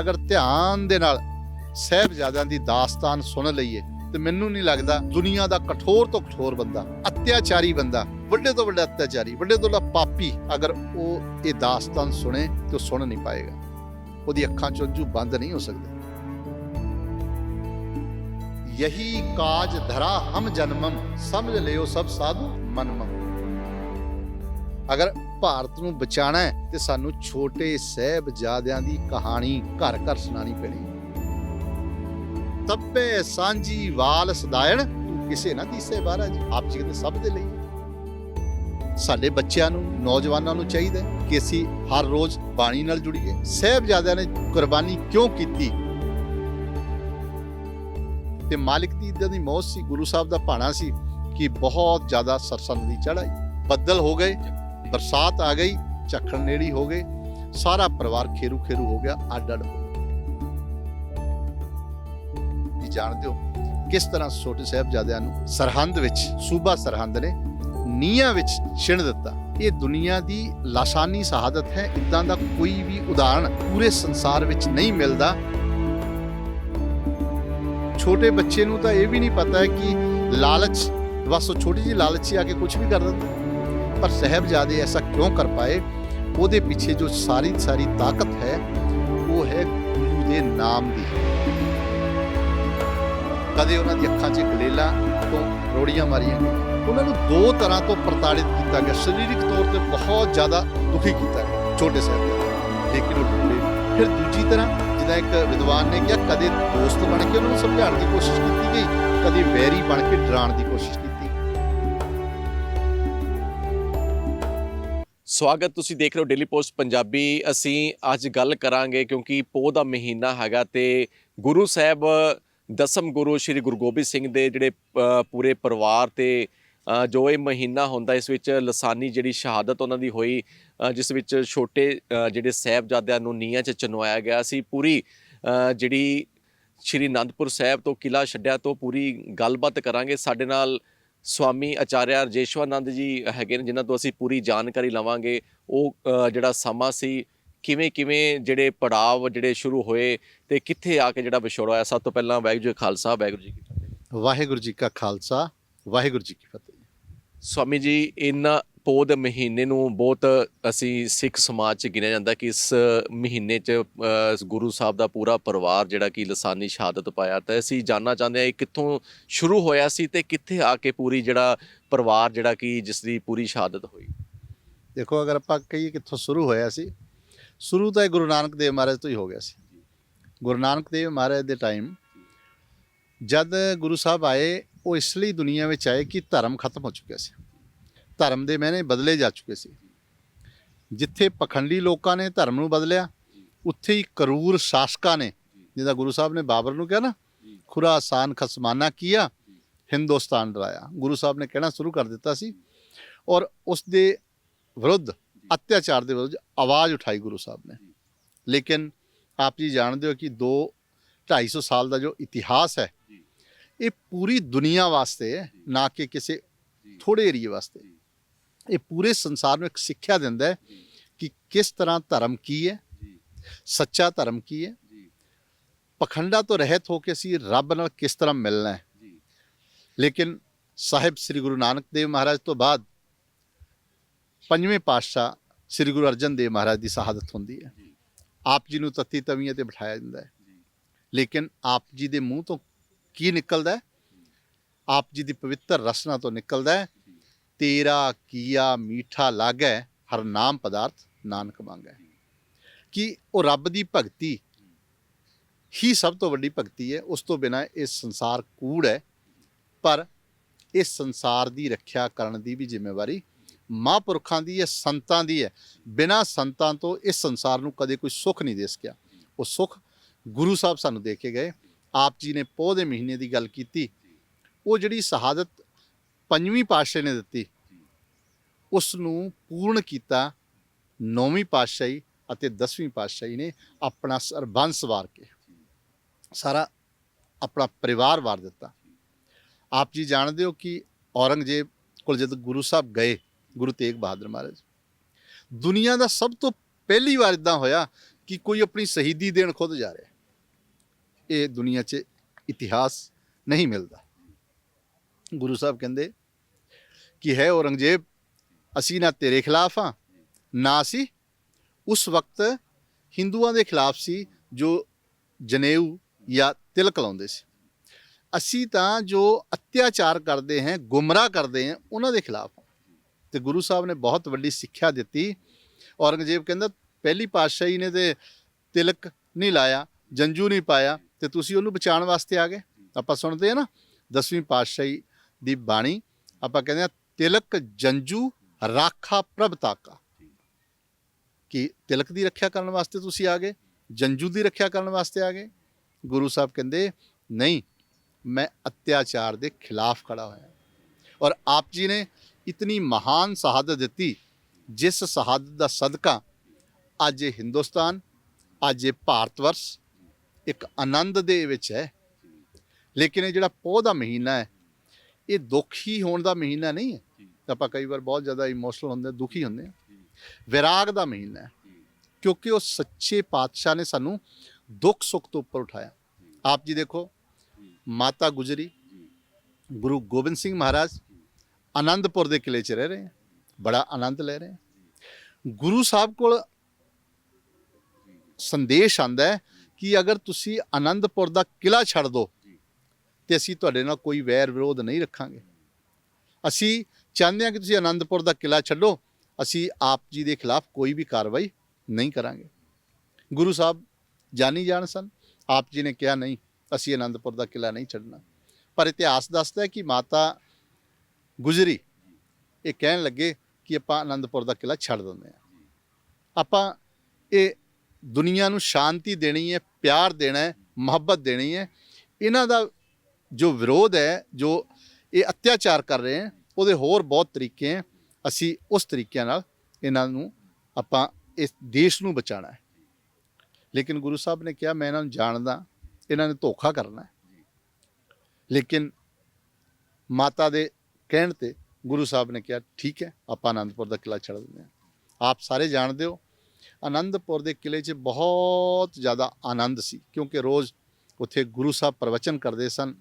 ਅਗਰ ਧਿਆਨ ਦੇ ਨਾਲ ਸਹਿਬਜ਼ਾਦਿਆਂ ਦੀ ਦਾਸਤਾਨ ਸੁਣ ਲਈਏ, ਤੇ ਮੈਨੂੰ ਨਹੀਂ ਲੱਗਦਾ ਦੁਨੀਆ ਦਾ ਕਠੋਰ ਤੋਂ ਕਠੋਰ ਬੰਦਾ, ਅਤਿਆਚਾਰੀ ਬੰਦਾ, ਵੱਡੇ ਤੋਂ ਵੱਡਾ ਅਤਿਆਚਾਰੀ, ਵੱਡੇ ਤੋਂ ਵੱਡਾ ਪਾਪੀ ਅਗਰ ਉਹ ਇਹ ਦਾਸਤਾਨ ਸੁਣੇ ਤੇ ਉਹ ਸੁਣ ਨਹੀਂ ਪਾਏਗਾ। ਉਹਦੀ ਅੱਖਾਂ ਚੋਂ ਜੂ ਬੰਦ ਨਹੀਂ ਹੋ ਸਕਦੇ। ਯਹੀ ਕਾਜ ਧਰਾ ਹਮ ਜਨਮਮ, ਸਮਝ ਲਿਓ ਸਭ ਸਾਧੂ ਮਨਮਮ। ਅਗਰ ਭਾਰਤ ਨੂੰ ਬਚਾਣਾ ਹੈ ਤੇ ਸਾਨੂੰ ਛੋਟੇ ਸਹਿਬਜ਼ਾਦਿਆਂ ਦੀ ਕਹਾਣੀ ਘਰ ਘਰ ਸੁਣਾਣੀ ਪੈਣੀ ਤੱਪੇ ਸਾਂਝੀ ਵਾਲ ਸਦਾਇਣ, ਤੂੰ ਕਿਸੇ ਨਾ ਤੀਸੇ ਬਾਰਾ ਜੀ। ਆਪ ਜੀ ਕਹਿੰਦੇ ਸਭ ਦੇ ਲਈ। ਸਾਡੇ ਬੱਚਿਆਂ ਨੂੰ, ਨੌਜਵਾਨਾਂ ਨੂੰ ਚਾਹੀਦਾ ਕਿ ਅਸੀਂ ਹਰ ਰੋਜ਼ ਬਾਣੀ ਨਾਲ ਜੁੜੀਏ। ਸਹਿਬਜ਼ਾਦਿਆਂ ਨੇ ਕੁਰਬਾਨੀ ਕਿਉਂ ਕੀਤੀ? ਤੇ ਮਾਲਿਕ ਦੀ ਇਦਾਂ ਦੀ ਮੌਤ ਸੀ, ਗੁਰੂ ਸਾਹਿਬ ਦਾ ਭਾਣਾ ਸੀ ਕਿ ਬਹੁਤ ਜ਼ਿਆਦਾ ਸਰਸਾ ਦੀ ਚੜਾਈ ਬੱਦਲ ਹੋ ਗਏ ਬਰਸਾਤ ਆ ਗਈ, ਝੱਖੜ ਨੇੜੀ ਹੋ ਗਏ, ਸਾਰਾ ਪਰਿਵਾਰ ਖੇਰੂ ਖੇਰੂ ਹੋ ਗਿਆ, ਅੱਡ ਅੱਡ ਹੋ ਗਏ ਜਾਣਦੇ ਹੋ ਕਿਸ ਤਰ੍ਹਾਂ ਛੋਟੇ ਸਾਹਿਬਜ਼ਾਦਿਆਂ ਨੂੰ ਸਰਹੰਦ ਵਿੱਚ, ਸੂਬਾ ਸਰਹੰਦ ਨੇ ਨੀਹਾਂ ਵਿੱਚ ਛਿਣ ਦਿੱਤਾ। ਇਹ ਦੁਨੀਆ ਦੀ ਲਾਸਾਨੀ ਸ਼ਹਾਦਤ ਹੈ ਇਦਾਂ ਦਾ ਕੋਈ ਵੀ ਉਦਾਹਰਣ ਪੂਰੇ ਸੰਸਾਰ ਵਿੱਚ ਨਹੀਂ ਮਿਲਦਾ। ਛੋਟੇ ਬੱਚੇ ਨੂੰ ਤਾਂ ਇਹ ਵੀ ਨਹੀਂ ਪਤਾ ਹੈ ਕਿ ਲਾਲਚ, ਬਸ ਉਹ ਛੋਟੀ ਜਿਹੀ ਲਾਲਚ ਹੀ ਆ ਕੇ ਕੁਝ ਵੀ ਕਰ ਦਿੰਦਾ। ਪਰ ਸਹਿਬਜ਼ਾਦੇ ਐਸਾ ਕਿਉਂ ਕਰ ਪਾਏ ਉਹਦੇ ਪਿੱਛੇ ਜੋ ਸਾਰੀ ਦੀ ਸਾਰੀ ਤਾਕਤ ਹੈ ਉਹ ਹੈ ਗੁਰੂ ਦੇ ਨਾਮ ਦੀ ਕਦੇ ਉਹਨਾਂ ਦੀ ਅੱਖਾਂ 'ਚ ਗਲੇਲਾ ਤੋਂ ਰੋੜੀਆਂ ਮਾਰੀਆਂ ਉਹਨਾਂ ਨੂੰ ਦੋ ਤਰ੍ਹਾਂ ਤੋਂ ਪ੍ਰਤਾੜਿਤ ਕੀਤਾ ਗਿਆ ਸਰੀਰਕ ਤੌਰ ਤੇ ਬਹੁਤ ਜ਼ਿਆਦਾ ਦੁਖੀ ਕੀਤਾ ਗਿਆ ਛੋਟੇ ਸਾਹਿਬ ਲੇਕਿਨ ਉਹ ਟੁੱਟੇ ਫਿਰ ਦੂਜੀ ਤਰ੍ਹਾਂ ਜਿਹਦਾ ਇੱਕ ਵਿਦਵਾਨ ਨੇ ਕਿਹਾ ਕਦੇ ਦੋਸਤ ਬਣ ਕੇ ਉਹਨਾਂ ਨੂੰ ਸਮਝਾਉਣ ਦੀ ਕੋਸ਼ਿਸ਼ ਕੀਤੀ ਗਈ ਕਦੇ ਵੈਰੀ ਬਣ ਕੇ ਡਰਾਉਣ ਦੀ ਕੋਸ਼ਿਸ਼ ਕੀਤੀ ਸਵਾਗਤ ਤੁਸੀਂ ਦੇਖ ਰਹੇ ਹੋ ਡੇਲੀ ਪੋਸਟ ਪੰਜਾਬੀ। ਅਸੀਂ ਅੱਜ ਗੱਲ ਕਰਾਂਗੇ ਕਿਉਂਕਿ ਪੋਹ ਦਾ ਮਹੀਨਾ ਹੈਗਾ ਤੇ ਗੁਰੂ ਸਾਹਿਬ ਦਸਮ ਗੁਰੂ ਸ੍ਰੀ ਗੁਰੂ ਗੋਬਿੰਦ ਸਿੰਘ ਦੇ ਜਿਹੜੇ ਅ, ਪੂਰੇ ਪਰਿਵਾਰ ਤੇ ਅ, ਜੋ ਇਹ ਮਹੀਨਾ ਹੁੰਦਾ ਇਸ ਵਿੱਚ ਲਸਾਨੀ ਜਿਹੜੀ ਸ਼ਹਾਦਤ ਉਹਨਾਂ ਦੀ ਹੋਈ ਅ, ਜਿਸ ਵਿੱਚ ਛੋਟੇ ਅ, ਜਿਹੜੇ ਸਾਹਿਬਜ਼ਾਦਿਆਂ ਨੂੰ ਨੀਹਾਂ 'ਚ ਚਨਵਾਇਆ ਗਿਆ ਸੀ ਪੂਰੀ ਅ, ਜਿਹੜੀ ਸ੍ਰੀ ਅਨੰਦਪੁਰ ਸਾਹਿਬ ਤੋਂ ਕਿਲਾ ਛੱਡਿਆ ਤੋਂ ਪੂਰੀ ਗੱਲਬਾਤ ਕਰਾਂਗੇ। ਸਾਡੇ ਨਾਲ ਸਵਾਮੀ ਆਚਾਰਿਆ ਰਜੇਸ਼ਵਾਨੰਦ ਜੀ ਹੈਗੇ ਨੇ ਜਿਨ੍ਹਾਂ ਤੋਂ ਅਸੀਂ ਪੂਰੀ ਜਾਣਕਾਰੀ ਲਵਾਂਗੇ। ਉਹ ਜਿਹੜਾ ਸਮਾਂ ਸੀ ਕਿਵੇਂ ਕਿਵੇਂ ਜਿਹੜੇ ਪੜਾਵ ਜਿਹੜੇ ਸ਼ੁਰੂ ਹੋਏ ਤੇ ਕਿੱਥੇ ਆ ਕੇ ਜਿਹੜਾ ਵਿਛੋੜਾ ਹੋਇਆ? ਸਭ ਤੋਂ ਪਹਿਲਾਂ ਵਾਹਿਗੁਰੂ ਜੀ ਖਾਲਸਾ ਵਾਹਿਗੁਰੂ ਜੀ ਕੀ ਫਤਿਹ। ਵਾਹਿਗੁਰੂ ਜੀ ਕਾ ਖਾਲਸਾ ਵਾਹਿਗੁਰੂ ਜੀ ਕੀ ਫਤਿਹ। ਸਵਾਮੀ ਜੀ ਇਹਨਾਂ ਪੋਹ ਦੇ ਮਹੀਨੇ ਨੂੰ ਬਹੁਤ ਅਸੀਂ ਸਿੱਖ ਸਮਾਜ 'ਚ ਗਿਣਿਆ ਜਾਂਦਾ ਕਿ ਇਸ ਮਹੀਨੇ 'ਚ ਗੁਰੂ ਸਾਹਿਬ ਦਾ ਪੂਰਾ ਪਰਿਵਾਰ ਜਿਹੜਾ ਕਿ ਲਸਾਨੀ ਸ਼ਹਾਦਤ ਪਾਇਆ। ਤਾਂ ਅਸੀਂ ਜਾਨਣਾ ਚਾਹੁੰਦੇ ਹਾਂ ਇਹ ਕਿੱਥੋਂ ਸ਼ੁਰੂ ਹੋਇਆ ਸੀ ਤੇ ਕਿੱਥੇ ਆ ਕੇ ਪੂਰੀ ਜਿਹੜਾ ਪਰਿਵਾਰ ਜਿਹੜਾ ਕਿ ਜਿਸ ਦੀ ਪੂਰੀ ਸ਼ਹਾਦਤ ਹੋਈ? ਦੇਖੋ, ਅਗਰ ਆਪਾਂ ਕਹੀਏ ਕਿੱਥੋਂ ਸ਼ੁਰੂ ਹੋਇਆ ਸੀ, ਸ਼ੁਰੂ ਤਾਂ ਇਹ ਗੁਰੂ ਨਾਨਕ ਦੇਵ ਮਹਾਰਾਜ ਤੋਂ ਹੀ ਹੋ ਗਿਆ ਸੀ। ਗੁਰੂ ਨਾਨਕ ਦੇਵ ਮਹਾਰਾਜ ਦੇ ਟਾਈਮ ਜਦ ਗੁਰੂ ਸਾਹਿਬ ਆਏ, ਉਹ ਇਸ ਲਈ ਦੁਨੀਆ ਵਿੱਚ ਆਏ ਕਿ ਧਰਮ ਖਤਮ ਹੋ ਚੁੱਕਿਆ ਸੀ। ਧਰਮ ਦੇ ਮਹਿਨੇ ਬਦਲੇ ਜਾ ਚੁੱਕੇ ਸੀ। ਜਿੱਥੇ ਪਖੰਡੀ ਲੋਕਾਂ ਨੇ ਧਰਮ ਨੂੰ ਬਦਲਿਆ, ਉੱਥੇ ਹੀ ਕਰੂਰ ਸ਼ਾਸਕਾਂ ਨੇ ਜਿਹਦਾ ਗੁਰੂ ਸਾਹਿਬ ਨੇ ਬਾਬਰ ਨੂੰ ਕਿਹਾ ਨਾ ਖੁਰਾਸਾਨ ਖਸਮਾਨਾ ਕੀਆ, ਹਿੰਦੁਸਤਾਨ ਡਰਾਇਆ। ਗੁਰੂ ਸਾਹਿਬ ਨੇ ਕਹਿਣਾ ਸ਼ੁਰੂ ਕਰ ਦਿੱਤਾ ਸੀ ਔਰ ਉਸ ਦੇ ਵਿਰੁੱਧ, ਅਤਿਆਚਾਰ ਦੇ ਵਿਰੁੱਧ ਆਵਾਜ਼ ਉਠਾਈ ਗੁਰੂ ਸਾਹਿਬ ਨੇ। ਲੇਕਿਨ ਆਪ ਜੀ ਜਾਣਦੇ ਹੋ ਕਿ 2 250 ਸਾਲ ਦਾ ਜੋ ਇਤਿਹਾਸ ਹੈ, ਇਹ ਪੂਰੀ ਦੁਨੀਆ ਵਾਸਤੇ ਨਾ ਕਿ ਕਿਸੇ ਥੋੜੇ ਏਰੀਏ ਵਾਸਤੇ। ਇਹ ਪੂਰੇ ਸੰਸਾਰ ਨੂੰ ਇੱਕ ਸਿੱਖਿਆ ਦਿੰਦਾ ਹੈ ਕਿ ਕਿਸ ਤਰ੍ਹਾਂ ਧਰਮ ਕੀ ਹੈ ਸੱਚਾ ਧਰਮ ਕੀ ਹੈ ਪਖੰਡਾ ਤੋਂ ਰਹਿਤ ਹੋ ਕੇ ਅਸੀਂ ਰੱਬ ਨਾਲ ਕਿਸ ਤਰ੍ਹਾਂ ਮਿਲਣਾ ਹੈ। ਲੇਕਿਨ ਸਾਹਿਬ ਸ੍ਰੀ ਗੁਰੂ ਨਾਨਕ ਦੇਵ ਮਹਾਰਾਜ ਤੋਂ ਬਾਅਦ ਪੰਜਵੇਂ ਪਾਤਸ਼ਾਹ ਸ੍ਰੀ ਗੁਰੂ ਅਰਜਨ ਦੇਵ ਮਹਾਰਾਜ ਦੀ ਸ਼ਹਾਦਤ ਹੁੰਦੀ ਹੈ। ਆਪ ਜੀ ਨੂੰ ਤਤੀ ਤਵੀਆਂ ਤੇ ਬਿਠਾਇਆ ਜਾਂਦਾ ਹੈ। ਲੇਕਿਨ ਆਪ ਜੀ ਦੇ ਮੂੰਹ ਤੋਂ ਕੀ ਨਿਕਲਦਾ ਹੈ? ਆਪ ਜੀ ਦੀ ਪਵਿੱਤਰ ਰਸਨਾ ਤੋਂ ਨਿਕਲਦਾ ਹੈ। ਤੇਰਾ ਕੀਆ ਮੀਠਾ ਲਾਗੈ, ਹਰ ਨਾਮ ਪਦਾਰਥ ਨਾਨਕ ਮੰਗੈ। ਕਿ ਉਹ ਰੱਬ ਦੀ ਭਗਤੀ ਹੀ ਸਭ ਤੋਂ ਵੱਡੀ ਭਗਤੀ ਹੈ, ਉਸ ਤੋਂ ਬਿਨਾ ਇਹ ਸੰਸਾਰ ਕੂੜ ਹੈ। ਪਰ ਇਸ ਸੰਸਾਰ ਦੀ ਰੱਖਿਆ ਕਰਨ ਦੀ ਵੀ ਜ਼ਿੰਮੇਵਾਰੀ ਮਹਾਂਪੁਰਖਾਂ ਦੀ ਹੈ, ਸੰਤਾਂ ਦੀ ਹੈ। ਬਿਨਾਂ ਸੰਤਾਂ ਤੋਂ ਇਸ ਸੰਸਾਰ ਨੂੰ ਕਦੇ ਕੋਈ ਸੁੱਖ ਨਹੀਂ ਦੇ ਸਕਿਆ। ਉਹ ਸੁੱਖ ਗੁਰੂ ਸਾਹਿਬ ਸਾਨੂੰ ਦੇ ਕੇ ਗਏ। ਆਪ ਜੀ ਨੇ ਪੋਹ ਦੇ ਮਹੀਨੇ ਦੀ ਗੱਲ ਕੀਤੀ। ਉਹ ਜਿਹੜੀ ਸ਼ਹਾਦਤ ਪੰਜਵੀਂ ਪਾਤਸ਼ਾਹੀ ਨੇ ਦਿੱਤੀ। ਉਸ ਨੂੰ ਪੂਰਨ ਕੀਤਾ ਨੌਵੀਂ ਪਾਤਸ਼ਾਹੀ ਅਤੇ 10ਵੀਂ ਪਾਤਸ਼ਾਹੀ ਨੇ ਆਪਣਾ ਸਰਬੰਸ ਵਾਰ ਕੇ। ਸਾਰਾ ਆਪਣਾ ਪਰਿਵਾਰ ਵਾਰ ਦਿੱਤਾ। ਆਪ ਜੀ ਜਾਣਦੇ ਹੋ ਕਿ ਔਰੰਗਜ਼ੇਬ ਕੋਲ ਜਦ ਗੁਰੂ ਸਾਹਿਬ ਗਏ, ਗੁਰੂ ਤੇਗ ਬਹਾਦਰ ਮਹਾਰਾਜ, ਦੁਨੀਆ ਦਾ ਸਭ ਤੋਂ ਪਹਿਲੀ ਵਾਰ ਇਦਾਂ ਹੋਇਆ ਕਿ ਕੋਈ ਆਪਣੀ ਸ਼ਹੀਦੀ ਦੇਣ ਖੁਦ ਜਾ ਰਿਹਾ। ਇਹ ਦੁਨੀਆ 'ਚ ਇਤਿਹਾਸ ਨਹੀਂ ਮਿਲਦਾ। ਗੁਰੂ ਸਾਹਿਬ ਕਹਿੰਦੇ ਕਿ ਹੈ ਔਰੰਗਜ਼ੇਬ? ਅਸੀਂ ਨਾ ਤੇਰੇ ਖਿਲਾਫ ਆ ਨਾ ਅਸੀਂ ਉਸ ਵਕਤ ਹਿੰਦੂਆਂ ਦੇ ਖਿਲਾਫ ਸੀ ਜੋ ਜਨੇਊ ਜਾਂ ਤਿਲਕ ਲਾਉਂਦੇ ਸੀ। ਅਸੀਂ ਤਾਂ ਜੋ ਅਤਿਆਚਾਰ ਕਰਦੇ ਹਾਂ, ਗੁੰਮਰਾਹ ਕਰਦੇ ਹਾਂ, ਉਹਨਾਂ ਦੇ ਖਿਲਾਫ ਹਾਂ। ਤੇ ਗੁਰੂ ਸਾਹਿਬ ਨੇ ਬਹੁਤ ਵੱਡੀ ਸਿੱਖਿਆ ਦਿੱਤੀ। ਔਰੰਗਜ਼ੇਬ ਕਹਿੰਦਾ, ਪਹਿਲੀ ਪਾਤਸ਼ਾਹੀ ਨੇ ਤੇ ਤਿਲਕ ਨਹੀਂ ਲਾਇਆ, ਜੰਜੂ ਨਹੀਂ ਪਾਇਆ, ਤੇ ਤੁਸੀਂ ਉਹਨੂੰ ਬਚਾਉਣ ਵਾਸਤੇ ਆ ਗਏ। ਆਪਾਂ ਸੁਣਦੇ ਆ ਨਾ, ਦਸਵੀਂ ਪਾਤਸ਼ਾਹੀ ਦੀ ਬਾਣੀ, ਆਪਾਂ ਕਹਿੰਦੇ ਆ ਤਿਲਕ ਜੰਜੂ ਰਾਖਾ ਪ੍ਰਭ ਤਾਕਾ ਕਿ ਤਿਲਕ ਦੀ ਰੱਖਿਆ ਕਰਨ ਵਾਸਤੇ ਤੁਸੀਂ ਆ ਗਏ? ਜੰਜੂ ਦੀ ਰੱਖਿਆ ਕਰਨ ਵਾਸਤੇ ਆ ਗਏ? ਗੁਰੂ ਸਾਹਿਬ ਕਹਿੰਦੇ, ਨਹੀਂ, ਮੈਂ ਅਤਿਆਚਾਰ ਦੇ ਖਿਲਾਫ ਖੜਾ ਹੋਇਆ ਔਰ ਆਪ ਜੀ ਨੇ ਇਤਨੀ ਮਹਾਨ ਸ਼ਹਾਦਤ ਦਿੱਤੀ, ਜਿਸ ਸ਼ਹਾਦਤ ਦਾ ਸਦਕਾ ਅੱਜ ਇਹ ਹਿੰਦੁਸਤਾਨ, ਅੱਜ ਇਹ ਭਾਰਤਵਰਸ਼ ਇੱਕ ਆਨੰਦ ਦੇ ਵਿੱਚ ਹੈ। ਲੇਕਿਨ ਇਹ ਜਿਹੜਾ ਪੋਹ ਦਾ ਮਹੀਨਾ ਹੈ ਇਹ ਦੁਖੀ ਹੋਣ ਦਾ ਮਹੀਨਾ ਨਹੀਂ ਹੈ। ਆਪਾਂ ਕਈ ਵਾਰ ਬਹੁਤ ਜ਼ਿਆਦਾ ਇਮੋਸ਼ਨਲ ਹੁੰਦੇ ਦੁਖੀ ਹੁੰਦੇ ਹਾਂ। ਵਿਰਾਗ ਦਾ ਮਹੀਨਾ ਹੈ। ਕਿਉਂਕਿ ਉਹ ਸੱਚੇ ਪਾਤਸ਼ਾਹ ਨੇ ਸਾਨੂੰ ਦੁੱਖ ਸੁੱਖ ਤੋਂ ਉੱਪਰ ਉਠਾਇਆ। ਆਪ ਜੀ ਦੇਖੋ ਮਾਤਾ ਗੁਜਰੀ ਗੁਰੂ ਗੋਬਿੰਦ ਸਿੰਘ ਮਹਾਰਾਜ ਆਨੰਦਪੁਰ ਦੇ ਕਿਲੇ 'ਚ ਰਹਿ ਰਹੇ ਹੈ। ਬੜਾ ਆਨੰਦ ਲੈ ਰਹੇ ਹੈ। ਗੁਰੂ ਸਾਹਿਬ ਕੋਲ ਸੰਦੇਸ਼ ਆਂਦਾ ਹੈ ਕਿ ਅਗਰ ਤੁਸੀਂ ਆਨੰਦਪੁਰ ਦਾ ਕਿਲਾ ਛੱਡ ਦੋ ਤੇ ਅਸੀਂ ਤੁਹਾਡੇ ਨਾਲ ਕੋਈ ਵੈਰ ਵਿਰੋਧ ਨਹੀਂ ਰੱਖਾਂਗੇ। ਅਸੀਂ ਚਾਹੁੰਦੇ ਹਾਂ ਕਿ ਤੁਸੀਂ ਆਨੰਦਪੁਰ ਦਾ ਕਿਲਾ ਛੱਡੋ। ਅਸੀਂ ਆਪ ਜੀ ਦੇ ਖਿਲਾਫ ਕੋਈ ਵੀ ਕਾਰਵਾਈ ਨਹੀਂ ਕਰਾਂਗੇ। ਗੁਰੂ ਸਾਹਿਬ ਜਾਣੀ ਜਾਣ ਸਨ। ਆਪ ਜੀ ਨੇ ਕਿਹਾ, ਨਹੀਂ, ਅਸੀਂ ਆਨੰਦਪੁਰ ਦਾ ਕਿਲਾ ਨਹੀਂ ਛੱਡਣਾ। ਪਰ ਇਤਿਹਾਸ ਦੱਸਦਾ ਹੈ ਕਿ ਮਾਤਾ ਗੁਜਰੀ ਇਹ ਕਹਿਣ ਲੱਗੇ ਕਿ ਆਪਾਂ ਆਨੰਦਪੁਰ ਦਾ ਕਿਲਾ ਛੱਡ ਦਿੰਦੇ ਹਾਂ। ਆਪਾਂ ਇਹ ਦੁਨੀਆ ਨੂੰ ਸ਼ਾਂਤੀ ਦੇਣੀ ਹੈ, ਪਿਆਰ ਦੇਣਾ ਹੈ, ਮੁਹੱਬਤ ਦੇਣੀ ਹੈ। ਇਹਨਾਂ ਦਾ ਜੋ ਵਿਰੋਧ ਹੈ, ਜੋ ਇਹ ਅਤਿਆਚਾਰ ਕਰ ਰਹੇ ਹੈ, ਉਹਦੇ ਹੋਰ ਬਹੁਤ ਤਰੀਕੇ ਹੈ। ਅਸੀਂ ਉਸ ਤਰੀਕਿਆਂ ਨਾਲ ਇਹਨਾਂ ਨੂੰ ਆਪਾਂ ਇਸ ਦੇਸ਼ ਨੂੰ ਬਚਾਉਣਾ ਹੈ। ਲੇਕਿਨ ਗੁਰੂ ਸਾਹਿਬ ਨੇ ਕਿਹਾ, ਮੈਂ ਇਹਨਾਂ ਨੂੰ ਜਾਣਦਾ, ਇਹਨਾਂ ਨੇ ਧੋਖਾ ਕਰਨਾ ਹੈ। ਲੇਕਿਨ ਮਾਤਾ ਦੇ ਕਹਿਣ ਤੇ ਗੁਰੂ ਸਾਹਿਬ ਨੇ ਕਿਹਾ, ਠੀਕ ਹੈ, ਆਪਾਂ ਆਨੰਦਪੁਰ ਦਾ ਕਿਲਾ ਛੱਡ ਦਿੰਦੇ ਹਾਂ। ਆਪ ਸਾਰੇ ਜਾਣਦੇ ਹੋ ਆਨੰਦਪੁਰ ਦੇ ਕਿਲੇ 'ਚ ਬਹੁਤ ਜ਼ਿਆਦਾ ਆਨੰਦ ਸੀ, ਕਿਉਂਕਿ ਰੋਜ਼ ਉੱਥੇ ਗੁਰੂ ਸਾਹਿਬ ਪ੍ਰਵਚਨ ਕਰਦੇ ਸਨ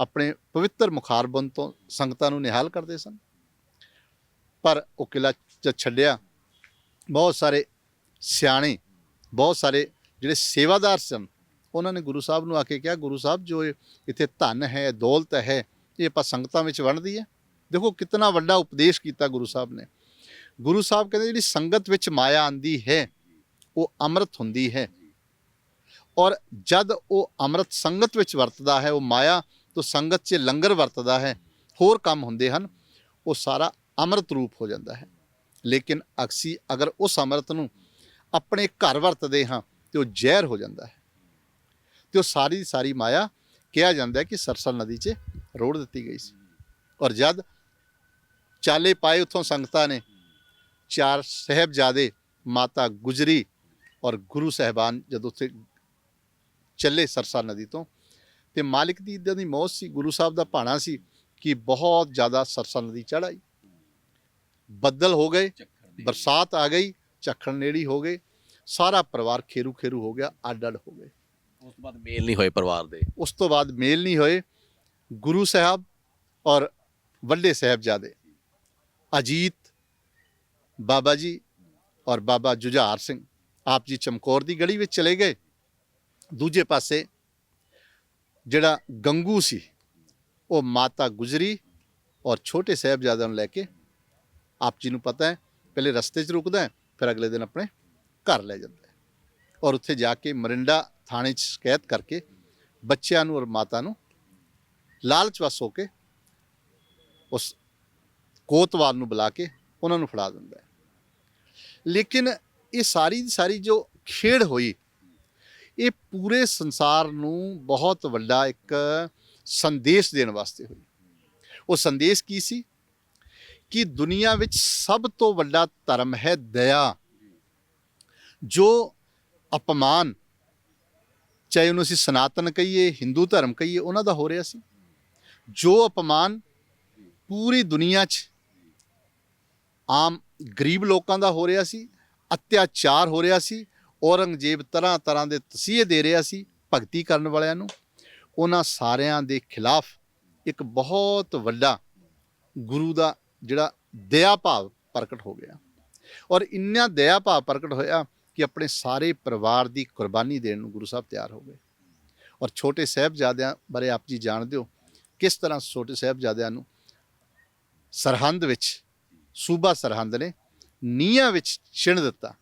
ਆਪਣੇ ਪਵਿੱਤਰ ਮੁਖਾਰਬੰਦ ਤੋਂ ਸੰਗਤਾਂ ਨੂੰ ਨਿਹਾਲ ਕਰਦੇ ਸਨ। ਪਰ ਉਹ ਕਿਲਾ ਜਦ ਛੱਡਿਆ। ਬਹੁਤ ਸਾਰੇ ਸਿਆਣੇ, ਬਹੁਤ ਸਾਰੇ ਜਿਹੜੇ ਸੇਵਾਦਾਰ ਸਨ, ਉਹਨਾਂ ਨੇ ਗੁਰੂ ਸਾਹਿਬ ਨੂੰ ਆ ਕੇ ਕਿਹਾ, ਗੁਰੂ ਸਾਹਿਬ, ਜੋ ਇੱਥੇ ਧਨ ਹੈ ਦੌਲਤ ਹੈ, ਇਹ ਆਪਾਂ ਸੰਗਤਾਂ ਵਿੱਚ ਵੰਡਦੀ ਹੈ। ਦੇਖੋ ਕਿੰਨਾ ਵੱਡਾ ਉਪਦੇਸ਼ ਕੀਤਾ ਗੁਰੂ ਸਾਹਿਬ ਨੇ। ਗੁਰੂ ਸਾਹਿਬ ਕਹਿੰਦੇ, ਜਿਹੜੀ ਸੰਗਤ ਵਿੱਚ ਮਾਇਆ ਆਂਦੀ ਹੈ, ਉਹ ਅੰਮ੍ਰਿਤ ਹੁੰਦੀ ਹੈ। ਔਰ ਜਦ ਉਹ ਅੰਮ੍ਰਿਤ ਸੰਗਤ ਵਿੱਚ ਵਰਤਦਾ ਹੈ, ਉਹ ਮਾਇਆ ਤੋਂ ਸੰਗਤ 'ਚ ਲੰਗਰ ਵਰਤਦਾ ਹੈ, ਹੋਰ ਕੰਮ ਹੁੰਦੇ ਹਨ, ਉਹ ਸਾਰਾ ਅੰਮ੍ਰਿਤ ਰੂਪ ਹੋ ਜਾਂਦਾ ਹੈ। ਲੇਕਿਨ ਅਕਸੀ ਅਗਰ ਉਸ ਅੰਮ੍ਰਿਤ ਨੂੰ ਆਪਣੇ ਘਰ ਵਰਤਦੇ ਹਾਂ, ਤੇ ਉਹ ਜ਼ਹਿਰ ਹੋ ਜਾਂਦਾ ਹੈ। ਤੇ ਉਹ ਸਾਰੀ ਦੀ ਸਾਰੀ ਮਾਇਆ ਕਿਹਾ ਜਾਂਦਾ ਹੈ ਕਿ ਸਰਸਲ ਨਦੀ 'ਚ ਰੋੜ ਦਿੱਤੀ ਗਈ ਸੀ। ਔਰ ਜਦ ਚਾਲੇ ਪਾਏ ਉਥੋਂ ਸੰਗਤਾਂ ਨੇ, ਚਾਰ ਸਹਿਬਜ਼ਾਦੇ ਮਾਤਾ ਗੁਜਰੀ ਔਰ ਗੁਰੂ ਸਹਿਬਾਨ ਜਦੋਂ ਉੱਥੇ ਚੱਲੇ ਸਰਸਾ ਨਦੀ ਤੋਂ ਤੇ ਮਾਲਿਕ ਦੀ ਇਦਾਂ ਦੀ ਮੌਤ ਸੀ ਗੁਰੂ ਸਾਹਿਬ ਦਾ ਭਾਣਾ ਸੀ ਕਿ ਬਹੁਤ ਜ਼ਿਆਦਾ ਸਰਸਾ ਨਦੀ ਚੜ੍ਹ ਆਈ। ਬੱਦਲ ਹੋ ਗਏ ਬਰਸਾਤ ਆ ਗਈ ਝੱਖੜ ਨੇੜੀ ਹੋ ਗਏ ਸਾਰਾ ਪਰਿਵਾਰ ਖੇਰੂ ਖੇਰੂ ਹੋ ਗਿਆ ਅੱਡ ਅੱਡ ਹੋ ਗਏ। ਉਸ ਤੋਂ ਬਾਅਦ ਮੇਲ ਨਹੀਂ ਹੋਏ ਪਰਿਵਾਰ ਦੇ। ਉਸ ਤੋਂ ਬਾਅਦ ਮੇਲ ਨਹੀਂ ਹੋਏ ਗੁਰੂ ਸਾਹਿਬ ਔਰ ਵੱਡੇ ਸਾਹਿਬਜ਼ਾਦੇ ਅਜੀਤ ਬਾਬਾ ਜੀ ਔਰ ਬਾਬਾ ਜੁਝਾਰ ਸਿੰਘ ਆਪ ਜੀ ਚਮਕੌਰ ਦੀ ਗਲੀ ਵਿੱਚ ਚਲੇ ਗਏ। ਦੂਜੇ ਪਾਸੇ ਜਿਹੜਾ ਗੰਗੂ ਸੀ, ਉਹ ਮਾਤਾ ਗੁਜਰੀ ਔਰ ਛੋਟੇ ਸਾਹਿਬਜ਼ਾਦਿਆਂ ਨੂੰ ਲੈ ਕੇ ਆਪ ਜੀ ਨੂੰ ਪਤਾ ਹੈ, ਪਹਿਲੇ ਰਸਤੇ 'ਚ ਰੁਕਦਾ ਹੈ, ਫਿਰ ਅਗਲੇ ਦਿਨ ਆਪਣੇ ਘਰ ਲੈ ਜਾਂਦਾ ਹੈ। ਔਰ ਉੱਥੇ ਜਾ ਕੇ ਮਰਿੰਡਾ ਥਾਣੇ 'ਚ ਸ਼ਿਕਾਇਤ ਕਰਕੇ ਬੱਚਿਆਂ ਨੂੰ ਔਰ ਮਾਤਾ ਨੂੰ ਲਾਲਚ ਵਸ ਹੋ ਕੇ ਉਸ ਕੋਤਵਾਲ ਨੂੰ ਬੁਲਾ ਕੇ ਉਹਨਾਂ ਨੂੰ ਫੜਾ ਦਿੰਦਾ ਹੈ। ਲੇਕਿਨ ਇਹ ਸਾਰੀ ਦੀ ਸਾਰੀ ਜੋ ਖੇਡ ਹੋਈ ਇਹ ਪੂਰੇ ਸੰਸਾਰ ਨੂੰ ਬਹੁਤ ਵੱਡਾ ਇੱਕ ਸੰਦੇਸ਼ ਦੇਣ ਵਾਸਤੇ ਹੋਈ। ਉਹ ਸੰਦੇਸ਼ ਕੀ ਸੀ? ਕਿ ਦੁਨੀਆ ਵਿੱਚ ਸਭ ਤੋਂ ਵੱਡਾ ਧਰਮ ਹੈ ਦਇਆ, ਜੋ ਅਪਮਾਨ, ਚਾਹੇ ਉਹਨੂੰ ਅਸੀਂ ਸਨਾਤਨ ਕਹੀਏ, ਹਿੰਦੂ ਧਰਮ ਕਹੀਏ, ਉਹਨਾਂ ਦਾ ਹੋ ਰਿਹਾ ਸੀ। ਜੋ ਅਪਮਾਨ ਪੂਰੀ ਦੁਨੀਆ 'ਚ ਆਮ ਗਰੀਬ ਲੋਕਾਂ ਦਾ ਹੋ ਰਿਹਾ ਸੀ, ਅਤਿਆਚਾਰ ਹੋ ਰਿਹਾ ਸੀ ਔਰੰਗਜ਼ੇਬ ਤਰ੍ਹਾਂ ਤਰ੍ਹਾਂ ਦੇ ਤਸੀਹੇ ਦੇ ਰਿਹਾ ਸੀ ਭਗਤੀ ਕਰਨ ਵਾਲਿਆਂ ਨੂੰ। ਉਹਨਾਂ ਸਾਰਿਆਂ ਦੇ ਖਿਲਾਫ ਇੱਕ ਬਹੁਤ ਵੱਡਾ ਗੁਰੂ ਦਾ ਜਿਹੜਾ ਦਇਆ ਭਾਵ ਪ੍ਰਗਟ ਹੋ ਗਿਆ। ਔਰ ਇੰਨਾ ਦਇਆ ਭਾਵ ਪ੍ਰਗਟ ਹੋਇਆ ਕਿ ਆਪਣੇ ਸਾਰੇ ਪਰਿਵਾਰ ਦੀ ਕੁਰਬਾਨੀ ਦੇਣ ਨੂੰ ਗੁਰੂ ਸਾਹਿਬ ਤਿਆਰ ਹੋ ਗਏ। ਔਰ ਛੋਟੇ ਸਾਹਿਬਜ਼ਾਦਿਆਂ ਬਾਰੇ ਆਪ ਜੀ ਜਾਣਦੇ ਹੋ ਕਿਸ ਤਰ੍ਹਾਂ ਛੋਟੇ ਸਾਹਿਬਜ਼ਾਦਿਆਂ ਨੂੰ ਸਰਹੰਦ ਵਿੱਚ ਸੂਬਾ ਸਰਹੰਦ ਨੇ ਨੀਹਾਂ ਵਿੱਚ ਛਿਣ ਦਿੱਤਾ।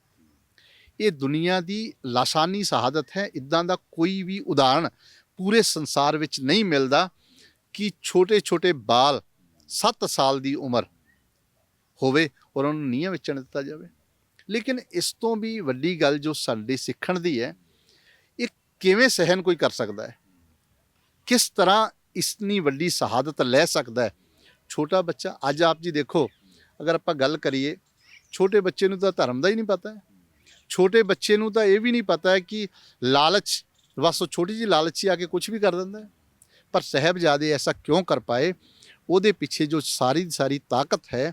ਇਹ ਦੁਨੀਆ ਦੀ ਲਾਸਾਨੀ ਸ਼ਹਾਦਤ ਹੈ। ਇਦਾਂ ਦਾ ਕੋਈ ਵੀ ਉਦਾਹਰਣ ਪੂਰੇ ਸੰਸਾਰ ਵਿੱਚ ਨਹੀਂ ਮਿਲਦਾ ਕਿ ਛੋਟੇ ਛੋਟੇ ਬਾਲ 7 ਸਾਲ ਦੀ ਉਮਰ ਹੋਵੇ ਔਰ ਉਹਨੂੰ ਨੀਹਾਂ ਵਿੱਚ ਚਿਣ ਦਿੱਤਾ ਜਾਵੇ। ਲੇਕਿਨ ਇਸ ਤੋਂ ਵੀ ਵੱਡੀ ਗੱਲ ਜੋ ਸਾਡੇ ਸਿੱਖਣ ਦੀ ਹੈ, ਇਹ ਕਿਵੇਂ ਸਹਿਨ ਕੋਈ ਕਰ ਸਕਦਾ ਹੈ? ਕਿਸ ਤਰ੍ਹਾਂ ਇਤਨੀ ਵੱਡੀ ਸ਼ਹਾਦਤ ਲੈ ਸਕਦਾ ਹੈ? ਛੋਟਾ ਬੱਚਾ, ਅੱਜ ਆਪ ਜੀ ਦੇਖੋ, ਅਗਰ ਆਪਾਂ ਗੱਲ ਕਰੀਏ, ਛੋਟੇ ਬੱਚੇ ਨੂੰ ਤਾਂ ਧਰਮ ਦਾ ਹੀ ਨਹੀਂ ਪਤਾ ਹੈ। ਛੋਟੇ ਬੱਚੇ ਨੂੰ ਤਾਂ ਇਹ ਵੀ ਨਹੀਂ ਪਤਾ ਹੈ ਕਿ ਲਾਲਚ, ਬਸ ਉਹ ਛੋਟੀ ਜੀ ਲਾਲਚੀ ਆ ਕੇ ਕੁਝ ਵੀ ਕਰ ਦਿੰਦਾ ਹੈ। ਪਰ ਸਹਿਬਜ਼ਾਦੇ ਐਸਾ ਕਿਉਂ ਕਰ ਪਾਏ? ਉਹਦੇ ਪਿੱਛੇ ਜੋ ਸਾਰੀ ਦੀ ਸਾਰੀ ਤਾਕਤ ਹੈ,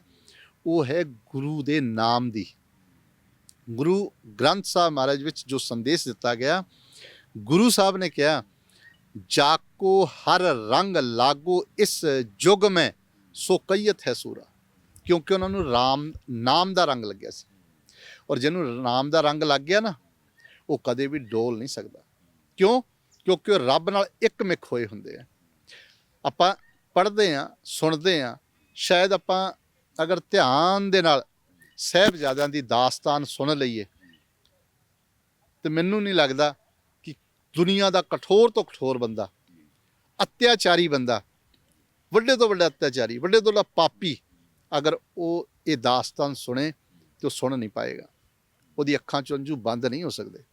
ਉਹ ਹੈ ਗੁਰੂ ਦੇ ਨਾਮ ਦੀ। ਗੁਰੂ ਗ੍ਰੰਥ ਸਾਹਿਬ ਮਹਾਰਾਜ ਵਿੱਚ ਜੋ ਸੰਦੇਸ਼ ਦਿੱਤਾ ਗਿਆ, ਗੁਰੂ ਸਾਹਿਬ ਨੇ ਕਿਹਾ, ਜਾਕੋ ਹਰ ਰੰਗ ਲਾਗੋ ਇਸ ਯੁਗ ਮੈਂ, ਸੋ ਕਈਤ ਹੈ ਸੂਰਾ। ਕਿਉਂਕਿ ਉਹਨਾਂ ਨੂੰ ਰਾਮ, ਨਾਮ ਦਾ ਰੰਗ ਲੱਗਿਆ ਸੀ। ਔਰ ਜਿਹਨੂੰ ਨਾਮ ਦਾ ਰੰਗ ਲੱਗ ਗਿਆ ਨਾ, ਉਹ ਕਦੇ ਵੀ ਡੋਲ ਨਹੀਂ ਸਕਦਾ। ਕਿਉਂ? ਕਿਉਂਕਿ ਉਹ ਰੱਬ ਨਾਲ ਇੱਕ ਮਿਕ ਹੋਏ ਹੁੰਦੇ ਆ। ਆਪਾਂ ਪੜ੍ਹਦੇ ਆ ਸੁਣਦੇ ਆ ਸ਼ਾਇਦ ਆਪਾਂ ਅਗਰ ਧਿਆਨ ਦੇ ਨਾਲ ਸਹਿਬਜ਼ਾਦਿਆਂ ਦੀ ਦਾਸਤਾਨ ਸੁਣ ਲਈਏ, ਤੇ ਮੈਨੂੰ ਨਹੀਂ ਲੱਗਦਾ ਕਿ ਦੁਨੀਆ ਦਾ ਕਠੋਰ ਤੋਂ ਕਠੋਰ ਬੰਦਾ, ਅਤਿਆਚਾਰੀ ਬੰਦਾ, ਵੱਡੇ ਤੋਂ ਵੱਡਾ ਅਤਿਆਚਾਰੀ, ਵੱਡੇ ਤੋਂ ਵੱਡਾ ਪਾਪੀ, ਅਗਰ ਉਹ ਇਹ ਦਾਸਤਾਨ ਸੁਣੇ, ਤੇ ਉਹ ਸੁਣ ਨਹੀਂ ਪਾਏਗਾ। ਉਹਦੀ ਅੱਖਾਂ ਚੋਂ ਅੰਜੂ ਬੰਦ ਨਹੀਂ ਹੋ ਸਕਦੇ।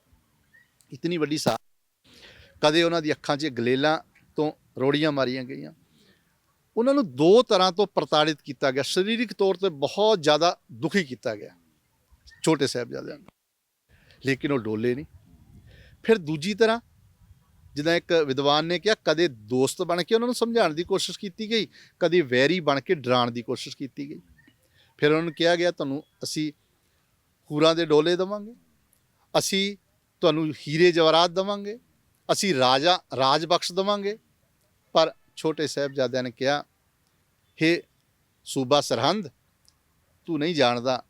ਇਤਨੀ ਵੱਡੀ ਸਾ ਕਦੇ ਉਹਨਾਂ ਦੀ ਅੱਖਾਂ 'ਚ ਗਲੇਲਾਂ ਤੋਂ ਰੋੜੀਆਂ ਮਾਰੀਆਂ ਗਈਆਂ। ਉਹਨਾਂ ਨੂੰ ਦੋ ਤਰ੍ਹਾਂ ਤੋਂ ਪ੍ਰਤਾੜਿਤ ਕੀਤਾ ਗਿਆ। ਸਰੀਰਕ ਤੌਰ ਤੇ ਬਹੁਤ ਜ਼ਿਆਦਾ ਦੁਖੀ ਕੀਤਾ ਗਿਆ। ਛੋਟੇ ਸਾਹਿਬਜ਼ਾਦਿਆਂ ਨੂੰ। ਲੇਕਿਨ ਉਹ ਡੋਲੇ ਨਹੀਂ। ਫਿਰ ਦੂਜੀ ਤਰ੍ਹਾਂ, ਜਿੱਦਾਂ ਇੱਕ ਵਿਦਵਾਨ ਨੇ ਕਿਹਾ, ਕਦੇ ਦੋਸਤ ਬਣ ਕੇ ਉਹਨਾਂ ਨੂੰ ਸਮਝਾਉਣ ਦੀ ਕੋਸ਼ਿਸ਼ ਕੀਤੀ ਗਈ, ਕਦੇ ਵੈਰੀ ਬਣ ਕੇ ਡਰਾਉਣ ਦੀ ਕੋਸ਼ਿਸ਼ ਕੀਤੀ ਗਈ। ਫਿਰ ਉਹਨਾਂ ਨੂੰ ਕਿਹਾ ਗਿਆ, ਤੁਹਾਨੂੰ ਅਸੀਂ ਹੂਰਾਂ ਦੇ ਡੋਲੇ ਦਵਾਂਗੇ। ਅਸੀਂ ਤੁਹਾਨੂੰ ਹੀਰੇ ਜਵਾਹਰਾਤ ਦਵਾਂਗੇ। ਅਸੀਂ ਰਾਜਾ ਰਾਜ ਬਖਸ਼ ਦਵਾਂਗੇ। ਪਰ ਛੋਟੇ ਸਾਹਿਬਜ਼ਾਦਿਆਂ ਨੇ ਕਿਹਾ, ਹੇ ਸੂਬਾ ਸਰਹੰਦ, ਤੂੰ ਨਹੀਂ ਜਾਣਦਾ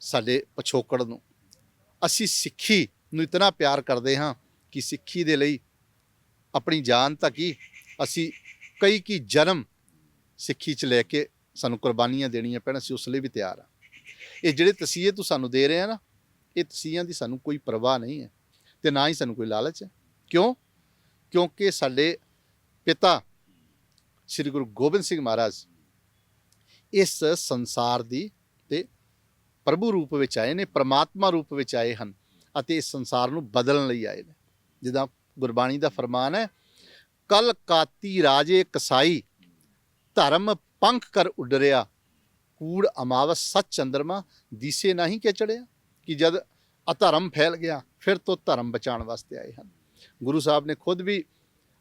ਸਾਡੇ ਪਛੋਕੜ ਨੂੰ। ਅਸੀਂ ਸਿੱਖੀ ਨੂੰ ਇਤਨਾ ਪਿਆਰ ਕਰਦੇ ਹਾਂ ਕਿ ਸਿੱਖੀ ਦੇ ਲਈ ਆਪਣੀ ਜਾਨ ਤੱਕ ਹੀ ਅਸੀਂ ਕਈ ਕੀ ਜਨਮ ਸਿੱਖੀ 'ਚ ਲੈ ਕੇ ਸਾਨੂੰ ਕੁਰਬਾਨੀਆਂ ਦੇਣੀਆਂ ਪੈਣ, ਅਸੀਂ ਉਸ ਲਈ ਵੀ ਤਿਆਰ ਆ ਇਹ ਜਿਹੜੇ ਤਸੀਹੇ ਤੂੰ ਸਾਨੂੰ ਦੇ ਰਹੇ ਆ ਨਾ, ਇਹ ਤਸੀਹਿਆਂ ਦੀ ਸਾਨੂੰ ਕੋਈ ਪਰਵਾਹ ਨਹੀਂ ਹੈ ਤੇ ਨਾ ਹੀ ਸਾਨੂੰ ਕੋਈ ਲਾਲਚ ਹੈ। ਕਿਉਂ? ਕਿਉਂਕਿ ਸਾਡੇ ਪਿਤਾ ਸ੍ਰੀ ਗੁਰੂ ਗੋਬਿੰਦ ਸਿੰਘ ਮਹਾਰਾਜ ਇਸ ਸੰਸਾਰ ਦੀ ਤੇ ਪ੍ਰਭੂ ਰੂਪ ਵਿੱਚ ਆਏ ਨੇ, ਪ੍ਰਮਾਤਮਾ ਰੂਪ ਵਿੱਚ ਆਏ ਹਨ ਅਤੇ ਇਸ ਸੰਸਾਰ ਨੂੰ ਬਦਲਣ ਲਈ ਆਏ ਨੇ। ਜਿੱਦਾਂ ਗੁਰਬਾਣੀ ਦਾ ਫਰਮਾਨ ਹੈ ਕਲ ਕਾਤੀ ਰਾਜੇ ਕਸਾਈ ਧਰਮ ਪੰਖ ਕਰ ਉਡਰਿਆ ਕੂੜ ਅਮਾਵਸ ਸੱਚ ਚੰਦਰਮਾ ਦਿਸੇ ਨਹੀਂ ਕਿ ਚੜਿਆ? ਕਿ ਜਦ ਅਧਰਮ ਫੈਲ ਗਿਆ, ਫਿਰ ਤੋਂ ਧਰਮ ਬਚਾਉਣ ਵਾਸਤੇ ਆਏ ਹਨ। ਗੁਰੂ ਸਾਹਿਬ ਨੇ ਖੁਦ ਵੀ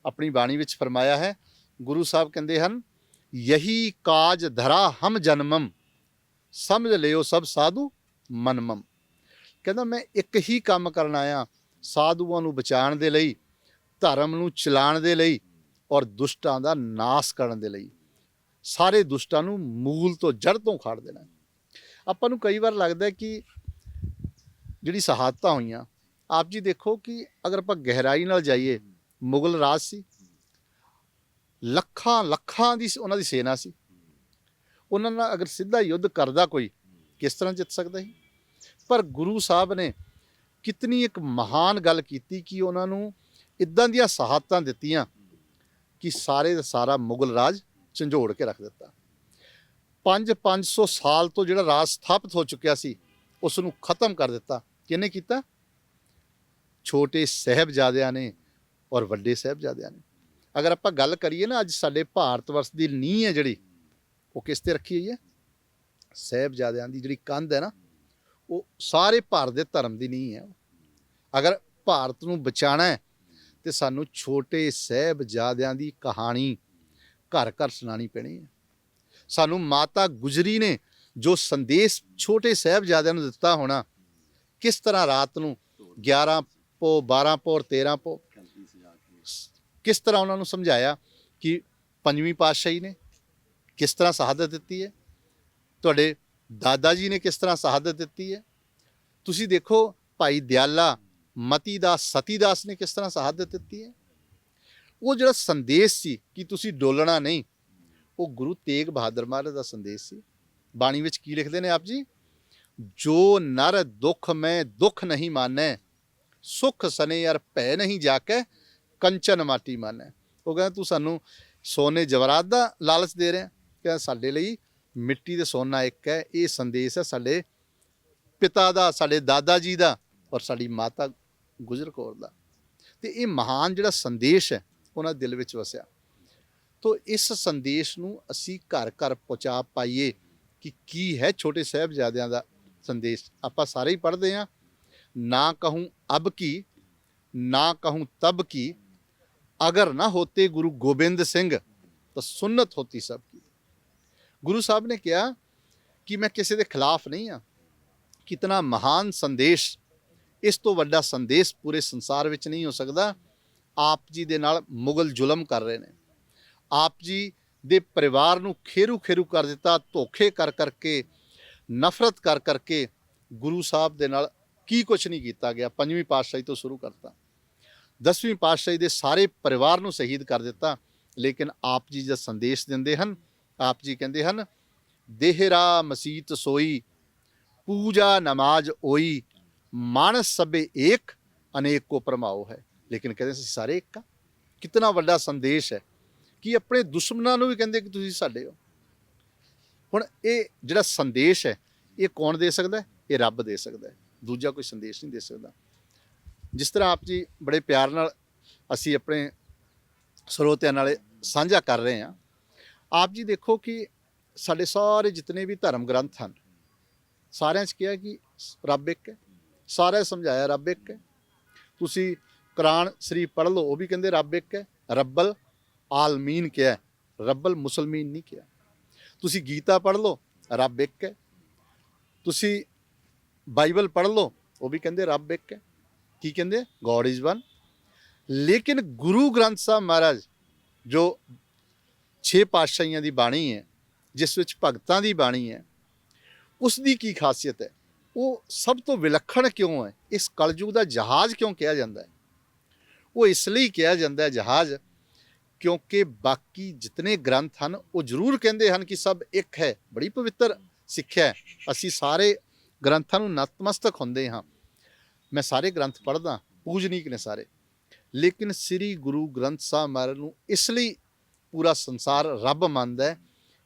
ਆਪਣੀ ਬਾਣੀ ਵਿੱਚ ਫਰਮਾਇਆ ਹੈ, ਗੁਰੂ ਸਾਹਿਬ ਕਹਿੰਦੇ ਹਨ, ਯਹੀ ਕਾਜ ਧਰਾ ਹਮ ਜਨਮਮ, ਸਮਝ ਲਿਓ ਸਭ ਸਾਧੂ ਮਨਮਮ। ਕਹਿੰਦਾ, ਮੈਂ ਇੱਕ ਹੀ ਕੰਮ ਕਰਨ ਆਇਆ, ਸਾਧੂਆਂ ਨੂੰ ਬਚਾਉਣ ਦੇ ਲਈ, ਧਰਮ ਨੂੰ ਚਲਾਉਣ ਦੇ ਲਈ ਔਰ ਦੁਸ਼ਟਾਂ ਦਾ ਨਾਸ ਕਰਨ ਦੇ ਲਈ। ਸਾਰੇ ਦੁਸ਼ਟਾਂ ਨੂੰ ਮੂਲ ਤੋਂ ਜੜ ਤੋਂ ਖਾੜ ਦੇਣਾ ਆਪਾਂ ਨੂੰ ਕਈ ਵਾਰ ਲੱਗਦਾ ਕਿ ਜਿਹੜੀ ਸ਼ਹਾਦਤਾਂ ਹੋਈਆਂ, ਆਪ ਜੀ ਦੇਖੋ ਕਿ ਅਗਰ ਆਪਾਂ ਗਹਿਰਾਈ ਨਾਲ ਜਾਈਏ, ਮੁਗਲ ਰਾਜ ਸੀ। ਲੱਖਾਂ ਲੱਖਾਂ ਦੀ ਉਹਨਾਂ ਦੀ ਸੈਨਾ ਸੀ। ਉਹਨਾਂ ਨਾਲ ਅਗਰ ਸਿੱਧਾ ਯੁੱਧ ਕਰਦਾ ਕੋਈ, ਕਿਸ ਤਰ੍ਹਾਂ ਜਿੱਤ ਸਕਦਾ ਸੀ? ਪਰ ਗੁਰੂ ਸਾਹਿਬ ਨੇ ਕਿਤਨੀ ਇੱਕ ਮਹਾਨ ਗੱਲ ਕੀਤੀ ਕਿ ਉਹਨਾਂ ਨੂੰ ਇਦਾਂ ਦੀਆਂ ਸ਼ਹਾਦਤਾਂ ਦਿੱਤੀਆਂ ਕਿ ਸਾਰੇ ਦਾ ਸਾਰਾ ਮੁਗਲ ਰਾਜ ਝੰਜੋੜ ਕੇ ਰੱਖ ਦਿੱਤਾ। 5-500 ਸਾਲ ਤੋਂ ਜਿਹੜਾ ਰਾਜ ਸਥਾਪਿਤ ਹੋ ਚੁੱਕਿਆ ਸੀ ਉਸ ਨੂੰ ਖਤਮ ਕਰ ਦਿੱਤਾ। ਕਿਹਨੇ ਕੀਤਾ? ਛੋਟੇ ਸਹਿਬਜ਼ਾਦਿਆਂ ਨੇ ਔਰ ਵੱਡੇ ਸਹਿਬਜ਼ਾਦਿਆਂ ਨੇ। ਅਗਰ ਆਪਾਂ ਗੱਲ ਕਰੀਏ ਨਾ, ਅੱਜ ਸਾਡੇ ਭਾਰਤ ਵਰਸ਼ ਦੀ ਨੀਂਹ ਹੈ ਜਿਹੜੀ, ਉਹ ਕਿਸ ਤੇ ਰੱਖੀ ਹੋਈ ਹੈ? ਸਹਿਬਜ਼ਾਦਿਆਂ ਦੀ ਜਿਹੜੀ ਕੰਧ ਹੈ ਨਾ, ਉਹ ਸਾਰੇ ਭਾਰਤ ਦੇ ਧਰਮ ਦੀ ਨੀਂਹ ਹੈ। ਅਗਰ ਭਾਰਤ ਨੂੰ ਬਚਾਣਾ ਹੈ, ਤੇ ਸਾਨੂੰ ਛੋਟੇ ਸਹਿਬਜ਼ਾਦਿਆਂ ਦੀ ਕਹਾਣੀ ਘਰ ਘਰ ਸੁਣਾਣੀ ਪੈਣੀ ਹੈ। ਸਾਨੂੰ ਮਾਤਾ ਗੁਜਰੀ ਨੇ ਜੋ ਸੰਦੇਸ਼ ਛੋਟੇ ਸਹਿਬਜ਼ਾਦਿਆਂ ਨੂੰ ਦਿੱਤਾ ਹੋਣਾ, ਕਿਸ ਤਰ੍ਹਾਂ ਰਾਤ ਨੂੰ 11 ਪੋ 12 ਪੋ ਔਰ 13 ਪੋ, ਕਿਸ ਤਰ੍ਹਾਂ ਉਹਨਾਂ ਨੂੰ ਸਮਝਾਇਆ ਕਿ ਪੰਜਵੀਂ ਪਾਤਸ਼ਾਹੀ ਨੇ, ਕਿਸ ਤਰ੍ਹਾਂ ਸ਼ਹਾਦਤ ਦਿੱਤੀ ਹੈ, ਤੁਹਾਡੇ ਦਾਦਾ ਜੀ ਨੇ ਕਿਸ ਤਰ੍ਹਾਂ ਸ਼ਹਾਦਤ ਦਿੱਤੀ ਹੈ, ਤੁਸੀਂ ਦੇਖੋ ਭਾਈ ਦਿਆਲਾ ਮਤੀ ਦਾਸ, ਸਤੀ ਦਾਸ ਨੇ ਕਿਸ ਤਰ੍ਹਾਂ ਸ਼ਹਾਦਤ ਦਿੱਤੀ ਹੈ। ਉਹ ਜਿਹੜਾ ਸੰਦੇਸ਼ ਸੀ ਕਿ ਤੁਸੀਂ ਡੋਲਣਾ ਨਹੀਂ, ਉਹ ਗੁਰੂ ਤੇਗ ਬਹਾਦਰ ਮਹਾਰਾਜ ਦਾ ਸੰਦੇਸ਼ ਸੀ। ਬਾਣੀ ਵਿੱਚ ਕੀ ਲਿਖਦੇ ਨੇ ਆਪ ਜੀ? ਜੋ ਨਰ ਦੁੱਖ ਮੈਂ ਦੁੱਖ ਨਹੀਂ ਮਾਨੈ, ਸੁਖ ਸਨੇ ਯਾਰ ਭੈ ਨਹੀਂ ਜਾਕੈ, ਕੰਚਨ ਮਾਟੀ ਮਾਨੈ। ਉਹ ਕਹਿੰਦਾ, ਤੂੰ ਸਾਨੂੰ ਸੋਨੇ ਜਵਰਾਤ ਦਾ ਲਾਲਚ ਦੇ ਰਿਹਾ ਕਹਿੰਦਾ, ਸਾਡੇ ਲਈ ਮਿੱਟੀ ਦੇ ਸੋਨਾ ਇੱਕ ਹੈ, ਇਹ ਸੰਦੇਸ਼ ਹੈ ਸਾਡੇ ਪਿਤਾ ਦਾ, ਸਾਡੇ ਦਾਦਾ ਜੀ ਦਾ ਔਰ ਸਾਡੀ ਮਾਤਾ ਗੁਜਰ ਕੌਰ ਦਾ। ਤੇ ਇਹ ਮਹਾਨ ਜਿਹੜਾ ਸੰਦੇਸ਼ ਹੈ ਉਹਨਾਂ ਦਿਲ ਵਿੱਚ ਵਸਿਆ। ਤੋ ਇਸ ਸੰਦੇਸ਼ ਨੂੰ ਅਸੀਂ ਘਰ ਘਰ ਪਹੁੰਚਾ ਪਾਈਏ ਕਿ ਕੀ ਹੈ ਛੋਟੇ ਸਾਹਿਬਜ਼ਾਦਿਆਂ ਦਾ ਸੰਦੇਸ਼। ਆਪਾਂ ਸਾਰੇ ਹੀ ਪੜ੍ਹਦੇ ਹਾਂ, ਨਾ ਕਹੂੰ ਅਬ ਕੀ, ਨਾ ਕਹੂੰ ਤਬ ਕੀ, ਅਗਰ ਨਾ ਹੋਤੇ ਗੁਰੂ ਗੋਬਿੰਦ ਸਿੰਘ ਤਾਂ ਸੁਨਨਤ ਹੋਤੀ ਸਭ ਕੀ। ਗੁਰੂ ਸਾਹਿਬ ਨੇ ਕਿਹਾ ਕਿ ਮੈਂ ਕਿਸੇ ਦੇ ਖਿਲਾਫ ਨਹੀਂ ਆ ਕਿਤਨਾ ਮਹਾਨ ਸੰਦੇਸ਼, ਇਸ ਤੋਂ ਵੱਡਾ ਸੰਦੇਸ਼ ਪੂਰੇ ਸੰਸਾਰ ਵਿੱਚ ਨਹੀਂ ਹੋ ਸਕਦਾ। ਆਪ ਜੀ ਦੇ ਨਾਲ ਮੁਗਲ ਜ਼ੁਲਮ ਕਰ ਰਹੇ ਨੇ। ਆਪ ਜੀ ਦੇ ਪਰਿਵਾਰ ਨੂੰ ਖੇਰੂ ਖੇਰੂ ਕਰ ਦਿੱਤਾ, ਧੋਖੇ ਕਰ ਕਰਕੇ, ਨਫ਼ਰਤ ਕਰ ਕਰਕੇ ਗੁਰੂ ਸਾਹਿਬ ਦੇ ਨਾਲ ਕੀ ਕੁਝ ਨਹੀਂ ਕੀਤਾ ਗਿਆ। ਪੰਜਵੀਂ ਪਾਤਸ਼ਾਹੀ ਤੋਂ ਸ਼ੁਰੂ ਕਰਤਾ। ਦਸਵੀਂ ਪਾਤਸ਼ਾਹੀ ਦੇ ਸਾਰੇ ਪਰਿਵਾਰ ਨੂੰ ਸ਼ਹੀਦ ਕਰ ਦਿੱਤਾ, ਲੇਕਿਨ ਆਪ ਜੀ ਦਾ ਸੰਦੇਸ਼ ਦਿੰਦੇ ਹਨ, ਆਪ ਜੀ ਕਹਿੰਦੇ ਹਨ ਦੇਹਰਾ ਮਸੀਤ ਸੋਈ, ਪੂਜਾ ਨਮਾਜ਼ ਓਈ, ਮਾਨਸ ਸਭੇ ਏਕ, ਅਨੇਕ ਕੋ ਪਰਮਾਓ ਹੈ। ਲੇਕਿਨ ਕਹਿੰਦੇ ਅਸੀਂ ਸਾਰੇ ਇੱਕ ਆ। ਕਿੰਨਾ ਵੱਡਾ ਸੰਦੇਸ਼ ਹੈ ਕਿ ਆਪਣੇ ਦੁਸ਼ਮਣਾਂ ਨੂੰ ਵੀ ਕਹਿੰਦੇ ਕਿ ਤੁਸੀਂ ਸਾਡੇ ਹੋ। ਹੁਣ ਇਹ ਜਿਹੜਾ ਸੰਦੇਸ਼ ਹੈ, ਇਹ ਕੌਣ ਦੇ ਸਕਦਾ ਇਹ ਰੱਬ ਦੇ ਸਕਦਾ ਦੂਜਾ ਕੋਈ ਸੰਦੇਸ਼ ਨਹੀਂ ਦੇ ਸਕਦਾ। ਜਿਸ ਤਰ੍ਹਾਂ ਆਪ ਜੀ ਬੜੇ ਪਿਆਰ ਨਾਲ ਅਸੀਂ ਆਪਣੇ ਸਰੋਤਿਆਂ ਨਾਲ ਸਾਂਝਾ ਕਰ ਰਹੇ ਹਾਂ। ਆਪ ਜੀ ਦੇਖੋ ਕਿ ਸਾਡੇ ਸਾਰੇ ਜਿਤਨੇ ਵੀ ਧਰਮ ਗ੍ਰੰਥ ਹਨ, ਸਾਰਿਆਂ 'ਚ ਕਿਹਾ ਕਿ ਰੱਬ ਇੱਕ ਹੈ। ਸਾਰਿਆਂ ਸਮਝਾਇਆ ਰੱਬ ਇੱਕ ਹੈ। ਤੁਸੀਂ ਕੁਰਾਨ ਸ਼ਰੀਫ ਪੜ੍ਹ ਲਓ, ਉਹ ਵੀ ਕਹਿੰਦੇ ਰੱਬ ਇੱਕ ਹੈ, ਰੱਬਲ ਆਲਮੀਨ ਕਿਹਾ ਰੱਬਲ ਮੁਸਲਮੀਨ ਨਹੀਂ ਕਿਹਾ। ਤੁਸੀਂ ਗੀਤਾ ਪੜ੍ਹ ਲਓ, ਰੱਬ ਇੱਕ ਹੈ। ਤੁਸੀਂ ਬਾਈਬਲ ਪੜ੍ਹ ਲਓ, ਉਹ ਵੀ ਕਹਿੰਦੇ ਰੱਬ ਇੱਕ ਹੈ। ਕੀ ਕਹਿੰਦੇ? ਗੋਡ ਇਜ਼ ਵਨ ਲੇਕਿਨ ਗੁਰੂ ਗ੍ਰੰਥ ਸਾਹਿਬ ਮਹਾਰਾਜ, ਜੋ ਛੇ ਪਾਤਸ਼ਾਹੀਆਂ ਦੀ ਬਾਣੀ ਹੈ, ਜਿਸ ਵਿੱਚ ਭਗਤਾਂ ਦੀ ਬਾਣੀ ਹੈ ਉਸ ਦੀ ਕੀ ਖਾਸੀਅਤ ਹੈ? ਉਹ ਸਭ ਤੋਂ ਵਿਲੱਖਣ ਕਿਉਂ ਹੈ? ਇਸ ਕਲਯੁਗ ਦਾ ਜਹਾਜ਼ ਕਿਉਂ ਕਿਹਾ ਜਾਂਦਾ ਹੈ? ਉਹ ਇਸ ਲਈ ਕਿਹਾ ਜਾਂਦਾ ਜਹਾਜ਼ ਕਿਉਂਕਿ ਬਾਕੀ ਜਿਤਨੇ ਗ੍ਰੰਥ ਹਨ ਉਹ ਜ਼ਰੂਰ ਕਹਿੰਦੇ ਹਨ ਕਿ ਸਭ ਇੱਕ ਹੈ। ਬੜੀ ਪਵਿੱਤਰ ਸਿੱਖਿਆ ਅਸੀਂ ਸਾਰੇ ਗ੍ਰੰਥਾਂ ਨੂੰ ਨਤਮਸਤਕ ਹੁੰਦੇ ਹਾਂ। ਮੈਂ ਸਾਰੇ ਗ੍ਰੰਥ ਪੜ੍ਹਦਾ ਪੂਜਨੀਕ ਨੇ ਸਾਰੇ। ਲੇਕਿਨ ਸ੍ਰੀ ਗੁਰੂ ਗ੍ਰੰਥ ਸਾਹਿਬ ਮਹਾਰਾਜ ਨੂੰ ਇਸ ਲਈ ਪੂਰਾ ਸੰਸਾਰ ਰੱਬ ਮੰਨਦਾ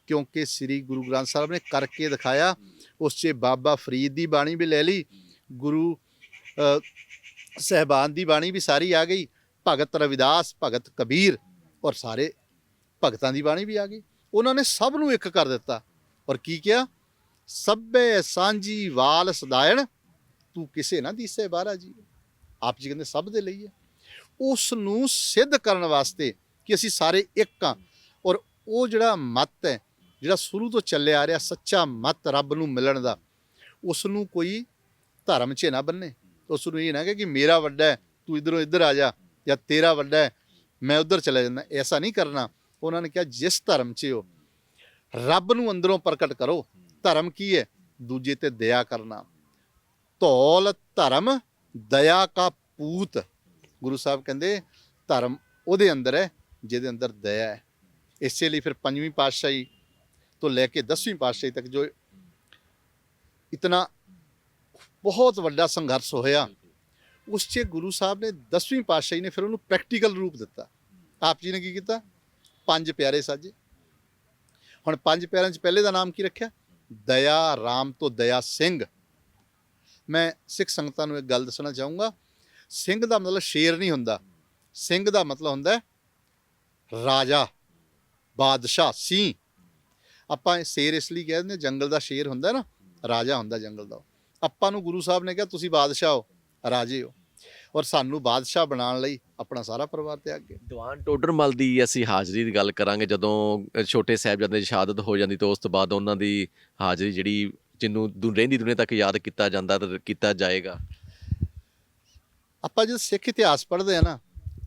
ਕਿਉਂਕਿ ਸ੍ਰੀ ਗੁਰੂ ਗ੍ਰੰਥ ਸਾਹਿਬ ਨੇ ਕਰਕੇ ਦਿਖਾਇਆ ਉਸ 'ਚ ਬਾਬਾ ਫਰੀਦ ਦੀ ਬਾਣੀ ਵੀ ਲੈ ਲਈ ਗੁਰੂ ਅ, ਸਹਿਬਾਨ ਦੀ ਬਾਣੀ ਵੀ ਸਾਰੀ ਆ ਗਈ। ਭਗਤ ਰਵਿਦਾਸ, ਭਗਤ ਕਬੀਰ ਔਰ ਸਾਰੇ ਭਗਤਾਂ ਦੀ ਬਾਣੀ ਵੀ ਆ ਗਈ। ਉਹਨਾਂ ਨੇ ਸਭ ਨੂੰ ਇੱਕ ਕਰ ਦਿੱਤਾ। ਔਰ ਕੀ ਕਿਹਾ? ਸਭੇ ਸਾਂਝੀ ਵਾਲ ਸਦਾਇਣ ਤੂੰ ਕਿਸੇ ਨਾ ਦੀਸੇ ਬਾਹਰਾ ਜੀ। ਆਪ ਜੀ ਕਹਿੰਦੇ ਸਭ ਦੇ ਲਈ ਹੈ। ਉਸ ਨੂੰ ਸਿੱਧ ਕਰਨ ਵਾਸਤੇ ਕਿ ਅਸੀਂ ਸਾਰੇ ਇੱਕ ਆ ਔਰ ਉਹ ਜਿਹੜਾ ਮਤ ਹੈ, ਜਿਹੜਾ ਸ਼ੁਰੂ ਤੋਂ ਚੱਲਿਆ ਆ ਰਿਹਾ ਸੱਚਾ ਮਤ ਰੱਬ ਨੂੰ ਮਿਲਣ ਦਾ ਉਸ ਨੂੰ ਕੋਈ ਧਰਮ 'ਚ ਨਾ ਬੰਨੇ। ਉਸ ਨੂੰ ਇਹ ਨਾ ਕਿ ਮੇਰਾ ਵੱਡਾ ਤੂੰ ਇਧਰੋਂ ਇੱਧਰ ਆ ਜਾ। ਜਾਂ ਤੇਰਾ ਵੱਡਾ ਹੈ, ਮੈਂ ਉਧਰ ਚਲਾ ਜਾਂਦਾ, ਐਸਾ ਨਹੀਂ ਕਰਨਾ। ਉਹਨਾਂ ਨੇ ਕਿਹਾ, ਜਿਸ ਧਰਮ 'ਚ ਹੋ, ਰੱਬ ਨੂੰ ਅੰਦਰੋਂ ਪ੍ਰਗਟ ਕਰੋ, ਧਰਮ ਕੀ ਹੈ? ਦੂਜੇ ਤੇ ਦਇਆ ਕਰਨਾ। ਧੌਲ, ਧਰਮ, ਦਇਆ ਕਾ ਪੂਤ। ਗੁਰੂ ਸਾਹਿਬ ਕਹਿੰਦੇ, ਧਰਮ ਉਹਦੇ ਅੰਦਰ ਹੈ, ਜਿਹਦੇ ਅੰਦਰ ਦਇਆ ਹੈ। ਇਸੇ ਲਈ ਫਿਰ ਪੰਜਵੀਂ ਪਾਤਸ਼ਾਹੀ ਤੋਂ ਲੈ ਕੇ 10ਵੀਂ ਪਾਤਸ਼ਾਹੀ ਤੱਕ ਜੋ ਇਤਨਾ ਬਹੁਤ ਵੱਡਾ ਸੰਘਰਸ਼ ਹੋਇਆ ਉਸ 'ਚ ਗੁਰੂ ਸਾਹਿਬ ਨੇ 10ਵੀਂ ਪਾਤਸ਼ਾਹੀ ਨੇ ਫਿਰ ਉਹਨੂੰ ਪ੍ਰੈਕਟੀਕਲ ਰੂਪ ਦਿੱਤਾ ਆਪ ਜੀ ਨੇ ਕੀ ਕੀਤਾ ਪੰਜ ਪਿਆਰੇ ਸਾਜੇ ਹੁਣ ਪੰਜ ਪਿਆਰਿਆਂ 'ਚ ਪਹਿਲੇ ਦਾ ਨਾਮ ਕੀ ਰੱਖਿਆ ਦਇਆ ਰਾਮ ਤੋਂ ਦਇਆ ਸਿੰਘ ਮੈਂ ਸਿੱਖ ਸੰਗਤਾਂ ਨੂੰ ਇੱਕ ਗੱਲ ਦੱਸਣਾ ਚਾਹੂੰਗਾ ਸਿੰਘ ਦਾ ਮਤਲਬ ਸ਼ੇਰ ਨਹੀਂ ਹੁੰਦਾ ਸਿੰਘ ਦਾ ਮਤਲਬ ਹੁੰਦਾ ਰਾਜਾ ਬਾਦਸ਼ਾਹ ਸੀ ਆਪਾਂ ਇਹ ਸ਼ੇਰ ਇਸ ਲਈ ਕਹਿੰਦੇ ਹਾਂ, ਜੰਗਲ ਦਾ ਸ਼ੇਰ ਹੁੰਦਾ ਨਾ ਰਾਜਾ ਹੁੰਦਾ ਜੰਗਲ ਦਾ ਆਪਾਂ ਨੂੰ ਗੁਰੂ ਸਾਹਿਬ ਨੇ ਕਿਹਾ ਤੁਸੀਂ ਬਾਦਸ਼ਾਹ ਹੋ ਰਾਜੇ ਹੋ। ਔਰ ਸਾਨੂੰ ਬਾਦਸ਼ਾਹ ਬਣਾਉਣ ਲਈ ਆਪਣਾ ਸਾਰਾ ਪਰਿਵਾਰ ਤਿਆਗ ਗਿਆ ਦੀਵਾਨ ਟੋਡਰਮਲ ਦੀ ਅਸੀਂ ਹਾਜ਼ਰੀ ਦੀ ਗੱਲ ਕਰਾਂਗੇ। ਜਦੋਂ ਛੋਟੇ ਸਾਹਿਬਜ਼ਾਦੇ ਦੀ ਸ਼ਹਾਦਤ ਹੋ ਜਾਂਦੀ ਤਾਂ ਉਸ ਤੋਂ ਬਾਅਦ ਉਹਨਾਂ ਦੀ ਹਾਜ਼ਰੀ ਜਿਹੜੀ ਜਿਹਨੂੰ ਦੁ- ਰਹਿੰਦੀ ਦੁਨੀਆ ਤੱਕ ਯਾਦ ਕੀਤਾ ਜਾਂਦਾ ਤੇ ਕੀਤਾ ਜਾਏਗਾ। ਆਪਾਂ ਜਦ ਸਿੱਖ ਇਤਿਹਾਸ ਪੜ੍ਹਦੇ ਆ ਨਾ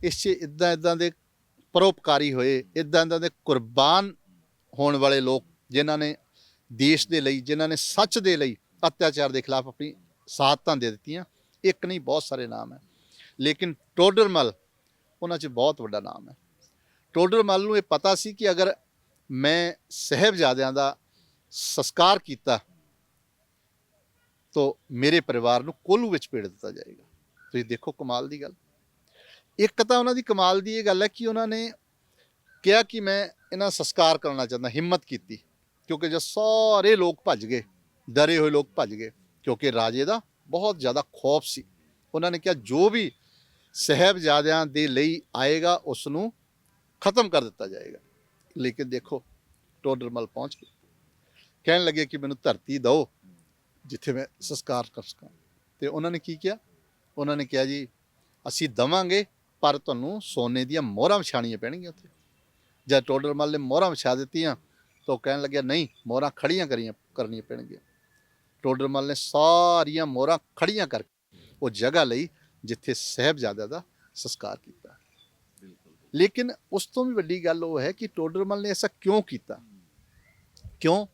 ਇਸ 'ਚ ਇਦਾਂ ਇਦਾਂ ਦੇ ਪਰਉਪਕਾਰੀ ਹੋਏ ਇਦਾਂ ਇਦਾਂ ਦੇ ਕੁਰਬਾਨ ਹੋਣ ਵਾਲੇ ਲੋਕ ਜਿਨ੍ਹਾਂ ਨੇ ਦੇਸ਼ ਦੇ ਲਈ ਜਿਨ੍ਹਾਂ ਨੇ ਸੱਚ ਦੇ ਲਈ ਅਤਿਆਚਾਰ ਦੇ ਖਿਲਾਫ ਆਪਣੀ ਸਾਥਾਂ ਦੇ ਦਿੱਤੀਆਂ ਇੱਕ ਨਹੀਂ, ਬਹੁਤ ਸਾਰੇ ਨਾਮ ਹੈ। ਲੇਕਿਨ ਟੋਡਰਮਲ ਉਹਨਾਂ 'ਚ ਬਹੁਤ ਵੱਡਾ ਨਾਮ ਹੈ। ਟੋਡਰਮਲ ਨੂੰ ਇਹ ਪਤਾ ਸੀ ਕਿ ਅਗਰ ਮੈਂ ਸਹਿਬਜ਼ਾਦਿਆਂ ਦਾ ਸੰਸਕਾਰ ਕੀਤਾ, ਤਾਂ ਮੇਰੇ ਪਰਿਵਾਰ ਨੂੰ ਕੋਲੂ ਵਿੱਚ ਭੇੜ ਦਿੱਤਾ ਜਾਏਗਾ। ਤੁਸੀਂ ਦੇਖੋ ਕਮਾਲ ਦੀ ਗੱਲ। ਇੱਕ ਤਾਂ ਉਹਨਾਂ ਦੀ ਕਮਾਲ ਦੀ ਇਹ ਗੱਲ ਹੈ ਕਿ ਉਹਨਾਂ ਨੇ ਕਿਹਾ ਕਿ ਮੈਂ ਇਹਨਾਂ ਦਾ ਸੰਸਕਾਰ ਕਰਨਾ ਚਾਹੁੰਦਾ, ਹਿੰਮਤ ਕੀਤੀ, ਕਿਉਂਕਿ ਜਦ ਸਾਰੇ ਲੋਕ ਭੱਜ ਗਏ, ਡਰੇ ਹੋਏ ਲੋਕ ਭੱਜ ਗਏ, ਕਿਉਂਕਿ ਰਾਜੇ ਦਾ ਬਹੁਤ ਜ਼ਿਆਦਾ ਖੌਫ ਸੀ। ਉਹਨਾਂ ਨੇ ਕਿਹਾ, ਜੋ ਵੀ ਸਹਿਬਜ਼ਾਦਿਆਂ ਦੇ ਲਈ ਆਏਗਾ ਉਸ ਨੂੰ ਖਤਮ ਕਰ ਦਿੱਤਾ ਜਾਏਗਾ। ਲੇਕਿਨ ਦੇਖੋ ਟੋਡਰਮਲ ਪਹੁੰਚ ਗਏ ਕਹਿਣ ਲੱਗੇ ਕਿ ਮੈਨੂੰ ਧਰਤੀ ਦਿਓ, ਜਿੱਥੇ ਮੈਂ ਸੰਸਕਾਰ ਕਰ ਸਕਾਂ। ਤੇ ਉਹਨਾਂ ਨੇ ਕੀ ਕਿਹਾ? ਉਹਨਾਂ ਨੇ ਕਿਹਾ ਜੀ, ਅਸੀਂ ਦਵਾਂਗੇ, ਪਰ ਤੁਹਾਨੂੰ ਸੋਨੇ ਦੀਆਂ ਮੋਹਰਾਂ ਵਿਛਾਣੀਆਂ ਪੈਣਗੀਆਂ ਉੱਥੇ। ਜਦ ਟੋਡਰਮਲ ਨੇ ਮੋਹਰਾਂ ਵਿਛਾ ਦਿੱਤੀਆਂ, ਤਾਂ ਉਹ ਕਹਿਣ ਲੱਗਿਆ, ਨਹੀਂ, ਮੋਹਰਾਂ ਖੜੀਆਂ ਕਰੀਆਂ ਕਰਨੀਆਂ ਪੈਣਗੀਆਂ। ਟੋਡਰਮਲ ਨੇ ਸਾਰੀਆਂ ਮੋਹਰਾਂ ਖੜੀਆਂ ਕਰਕੇ ਉਹ ਜਗ੍ਹਾ ਲਈ ਜਿੱਥੇ ਸਹਿਬਜ਼ਾਦਾ ਦਾ ਸੰਸਕਾਰ ਕੀਤਾ। ਲੇਕਿਨ ਉਸ ਤੋਂ ਵੀ ਵੱਡੀ ਗੱਲ ਉਹ ਹੈ ਕਿ ਟੋਡਰਮਲ ਨੇ ਐਸਾ ਕਿਉਂ ਕੀਤਾ? ਕਿਉਂ?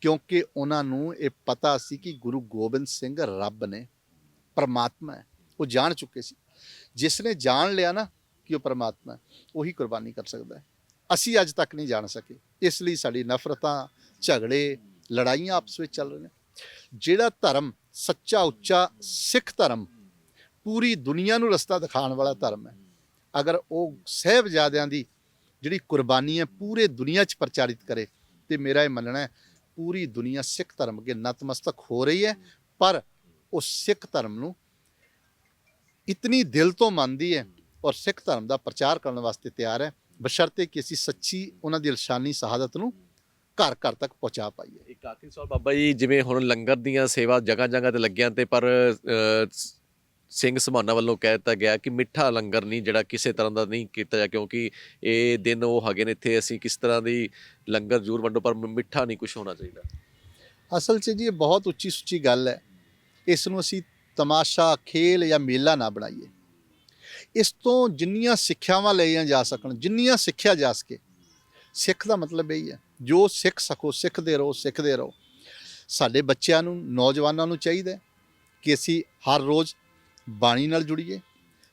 ਕਿਉਂਕਿ ਉਹਨਾਂ ਨੂੰ ਇਹ ਪਤਾ ਸੀ ਕਿ ਗੁਰੂ ਗੋਬਿੰਦ ਸਿੰਘ ਰੱਬ ਨੇ ਪਰਮਾਤਮਾ ਹੈ ਉਹ ਜਾਣ ਚੁੱਕੇ ਸੀ। ਜਿਸ ਨੇ ਜਾਣ ਲਿਆ ਨਾ ਕਿ ਉਹ ਪਰਮਾਤਮਾ ਹੈ ਉਹੀ ਕੁਰਬਾਨੀ ਕਰ ਸਕਦਾ ਹੈ। ਅਸੀਂ ਅੱਜ ਤੱਕ ਨਹੀਂ ਜਾਣ ਸਕੇ। ਇਸ ਲਈ ਸਾਡੀ ਨਫ਼ਰਤਾਂ ਝਗੜੇ ਲੜਾਈਆਂ ਆਪਸ ਵਿੱਚ ਚੱਲ ਰਹੀਆਂ। ਨੇ ਜਿਹੜਾ ਧਰਮ ਸੱਚਾ, ਉੱਚਾ ਸਿੱਖ ਧਰਮ, ਪੂਰੀ ਦੁਨੀਆ ਨੂੰ ਰਸਤਾ ਦਿਖਾਉਣ ਵਾਲਾ ਧਰਮ ਹੈ। ਅਗਰ ਉਹ ਸਹਿਬਜ਼ਾਦਿਆਂ ਦੀ ਜਿਹੜੀ ਕੁਰਬਾਨੀ ਹੈ ਪੂਰੇ ਦੁਨੀਆ 'ਚ ਪ੍ਰਚਾਰਿਤ ਕਰੇ ਤੇ ਮੇਰਾ ਇਹ ਮੰਨਣਾ ਹੈ, ਪੂਰੀ ਦੁਨੀਆ ਸਿੱਖ ਧਰਮ ਅੱਗੇ ਨਤਮਸਤਕ ਹੋ ਰਹੀ ਹੈ, ਪਰ ਉਹ ਸਿੱਖ ਧਰਮ ਨੂੰ ਇਤਨੀ ਦਿਲ ਤੋਂ ਮੰਨਦੀ ਹੈ ਔਰ ਸਿੱਖ ਧਰਮ ਦਾ ਪ੍ਰਚਾਰ ਕਰਨ ਵਾਸਤੇ ਤਿਆਰ ਹੈ। ਬਸ਼ਰਤੇ ਕਿ ਅਸੀਂ ਸੱਚੀ ਉਹਨਾਂ ਦੀ ਇਲਸ਼ਾਨੀ ਸ਼ਹਾਦਤ ਨੂੰ ਘਰ ਘਰ ਤੱਕ ਪਹੁੰਚਾ ਪਾਈਏ ਇੱਕ ਆਖਰੀ ਸਵਾਲ ਬਾਬਾ ਜੀ ਜਿਵੇਂ ਹੁਣ ਲੰਗਰ ਦੀਆਂ ਸੇਵਾ ਜਗ੍ਹਾ ਜਗ੍ਹਾ ਤੇ ਲੱਗੀਆਂ ਤੇ ਪਰ ਸਿੰਘ ਸਮਾਨਾ ਵੱਲੋਂ ਕਹਿ ਦਿੱਤਾ ਗਿਆ ਕਿ ਮਿੱਠਾ ਲੰਗਰ ਨਹੀਂ ਜਿਹੜਾ ਕਿਸੇ ਤਰ੍ਹਾਂ ਦਾ ਨਹੀਂ ਕੀਤਾ ਜਾ ਕਿਉਂਕਿ ਇਹ ਦਿਨ ਉਹ ਹੈਗੇ ਨੇ ਇੱਥੇ ਅਸੀਂ ਕਿਸ ਤਰ੍ਹਾਂ ਦੀ ਲੰਗਰ ਜ਼ਰੂਰ ਵੰਡੋ ਪਰ ਮਿੱਠਾ ਨਹੀਂ ਕੁਝ ਹੋਣਾ ਚਾਹੀਦਾ। ਅਸਲ 'ਚ ਜੀ ਇਹ ਬਹੁਤ ਉੱਚੀ ਸੁੱਚੀ ਗੱਲ ਹੈ। ਇਸ ਨੂੰ ਅਸੀਂ ਤਮਾਸ਼ਾ ਖੇਲ ਜਾਂ ਮੇਲਾ ਨਾ ਬਣਾਈਏ। ਇਸ ਤੋਂ ਜਿੰਨੀਆਂ ਸਿੱਖਿਆਵਾਂ ਲਈਆਂ ਜਾ ਸਕਣ ਜਿੰਨੀਆਂ ਸਿੱਖਿਆ ਜਾ ਸਕੇ ਸਿੱਖ ਦਾ ਮਤਲਬ ਇਹ ਹੀ ਹੈ ਜੋ ਸਿੱਖ ਸਕੋ ਸਿੱਖਦੇ ਰਹੋ ਸਿੱਖਦੇ ਰਹੋ। ਸਾਡੇ ਬੱਚਿਆਂ ਨੂੰ, ਨੌਜਵਾਨਾਂ ਨੂੰ ਚਾਹੀਦਾ ਕਿ ਅਸੀਂ ਹਰ ਰੋਜ਼ ਬਾਣੀ ਨਾਲ ਜੁੜੀਏ।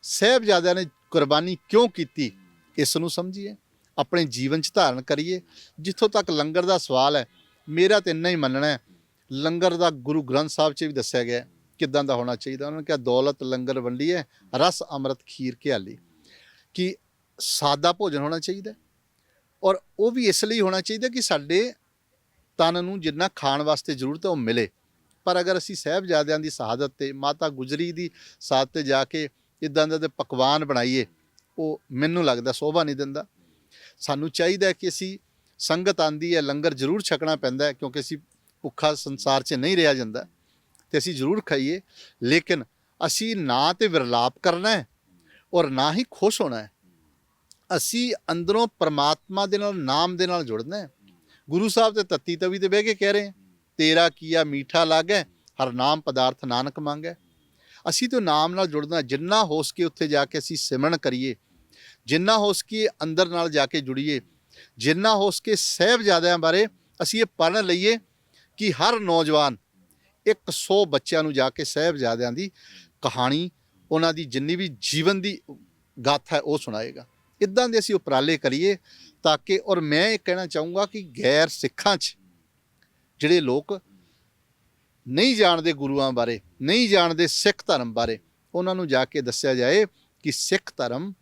ਸਹਿਬਜ਼ਾਦਿਆਂ ਨੇ ਕੁਰਬਾਨੀ ਕਿਉਂ ਕੀਤੀ, ਇਸ ਨੂੰ ਸਮਝੀਏ। ਆਪਣੇ ਜੀਵਨ 'ਚ ਧਾਰਨ ਕਰੀਏ। ਜਿੱਥੋਂ ਤੱਕ ਲੰਗਰ ਦਾ ਸਵਾਲ ਹੈ, ਮੇਰਾ ਤਾਂ ਇੰਨਾ ਹੀ ਮੰਨਣਾ ਹੈ, ਲੰਗਰ ਦਾ ਗੁਰੂ ਗ੍ਰੰਥ ਸਾਹਿਬ 'ਚ ਵੀ ਦੱਸਿਆ ਗਿਆ ਕਿੱਦਾਂ ਦਾ ਹੋਣਾ ਚਾਹੀਦਾ। ਉਹਨਾਂ ਨੇ ਕਿਹਾ, ਦੌਲਤ ਲੰਗਰ ਵੰਡੀਏ, ਰਸ, ਅੰਮ੍ਰਿਤ, ਖੀਰ, ਘਿਆਲੀ। ਕਿ ਸਾਦਾ ਭੋਜਨ ਹੋਣਾ ਚਾਹੀਦਾ ਔਰ ਉਹ ਵੀ ਇਸ ਲਈ ਹੋਣਾ ਚਾਹੀਦਾ ਕਿ ਸਾਡੇ ਤਨ ਨੂੰ ਜਿੰਨਾ ਖਾਣ ਵਾਸਤੇ ਜ਼ਰੂਰਤ ਹੈ ਉਹ ਮਿਲੇ। ਪਰ ਅਗਰ ਅਸੀਂ ਸਹਿਬਜ਼ਾਦਿਆਂ ਦੀ ਸ਼ਹਾਦਤ ਤੇ ਮਾਤਾ ਗੁਜਰੀ ਦੀ ਸਾਥ ਤੇ ਜਾ ਕੇ ਇਦਾਂ ਦਾ ਪਕਵਾਨ ਬਣਾਈਏ, ਉਹ ਮੈਨੂੰ ਲੱਗਦਾ ਸੋਭਾ ਨਹੀਂ ਦਿੰਦਾ। ਸਾਨੂੰ ਚਾਹੀਦਾ ਕਿ ਅਸੀਂ ਸੰਗਤ ਆਂਦੀ ਹੈ, ਲੰਗਰ ਜ਼ਰੂਰ ਛਕਣਾ ਪੈਂਦਾ ਕਿਉਂਕਿ ਅਸੀਂ ਭੁੱਖਾ ਸੰਸਾਰ 'ਚ ਨਹੀਂ ਰਿਹਾ ਜਾਂਦਾ। ਤੇ ਅਸੀਂ ਜ਼ਰੂਰ ਖਾਈਏ, ਲੇਕਿਨ ਅਸੀਂ ਨਾ ਤੇ ਵਿਰਲਾਪ ਕਰਨਾ ਹੈ ਔਰ ਨਾ ਹੀ ਖੁਸ਼ ਹੋਣਾ ਹੈ। ਅਸੀਂ ਅੰਦਰੋਂ ਪਰਮਾਤਮਾ ਦੇ ਨਾਲ, ਨਾਮ ਦੇ ਨਾਲ ਜੁੜਨਾ ਹੈ। ਗੁਰੂ ਸਾਹਿਬ ਤੇ ਤੱਤੀ ਤਵੀ ਤੇ ਬਹਿ ਕੇ ਕਹਿ ਰਹੇ ਤੇਰਾ ਕੀਆ ਮੀਠਾ ਲਾਗੈ, ਹਰ ਨਾਮ ਪਦਾਰਥ ਨਾਨਕ ਮੰਗੈ। ਅਸੀਂ ਤੇ ਨਾਮ ਨਾਲ ਜੁੜਨਾ, ਜਿੰਨਾ ਹੋ ਸਕੇ ਉੱਥੇ ਜਾ ਕੇ ਅਸੀਂ ਸਿਮਰਨ ਕਰੀਏ। ਜਿੰਨਾ ਹੋ ਸਕੇ ਅੰਦਰ ਨਾਲ ਜਾ ਕੇ ਜੁੜੀਏ। ਜਿੰਨਾ ਹੋ ਸਕੇ ਸਹਿਬਜ਼ਾਦਿਆਂ ਬਾਰੇ ਅਸੀਂ ਇਹ ਪੜ੍ਹ ਲਈਏ ਕਿ ਹਰ ਨੌਜਵਾਨ 100 ਬੱਚਿਆਂ ਨੂੰ ਜਾ ਕੇ ਸਹਿਬਜ਼ਾਦਿਆਂ ਦੀ ਕਹਾਣੀ, ਉਹਨਾਂ ਦੀ ਜਿੰਨੀ ਵੀ ਜੀਵਨ ਦੀ ਗਾਥਾ ਹੈ, ਉਹ ਸੁਣਾਏਗਾ। ਇਦਾਂ ਦੇ ਅਸੀਂ ਉਪਰਾਲੇ ਕਰੀਏ ਤਾਂ ਕਿ, ਔਰ ਮੈਂ ਇਹ ਕਹਿਣਾ ਚਾਹੂੰਗਾ ਕਿ ਗੈਰ ਸਿੱਖਾਂ 'ਚ ਜਿਹੜੇ ਲੋਕ ਨਹੀਂ ਜਾਣਦੇ ਗੁਰੂਆਂ ਬਾਰੇ, ਨਹੀਂ ਜਾਣਦੇ ਸਿੱਖ ਧਰਮ ਬਾਰੇ, ਉਹਨਾਂ ਨੂੰ ਜਾ ਕੇ ਦੱਸਿਆ ਜਾਏ ਕਿ ਸਿੱਖ ਧਰਮ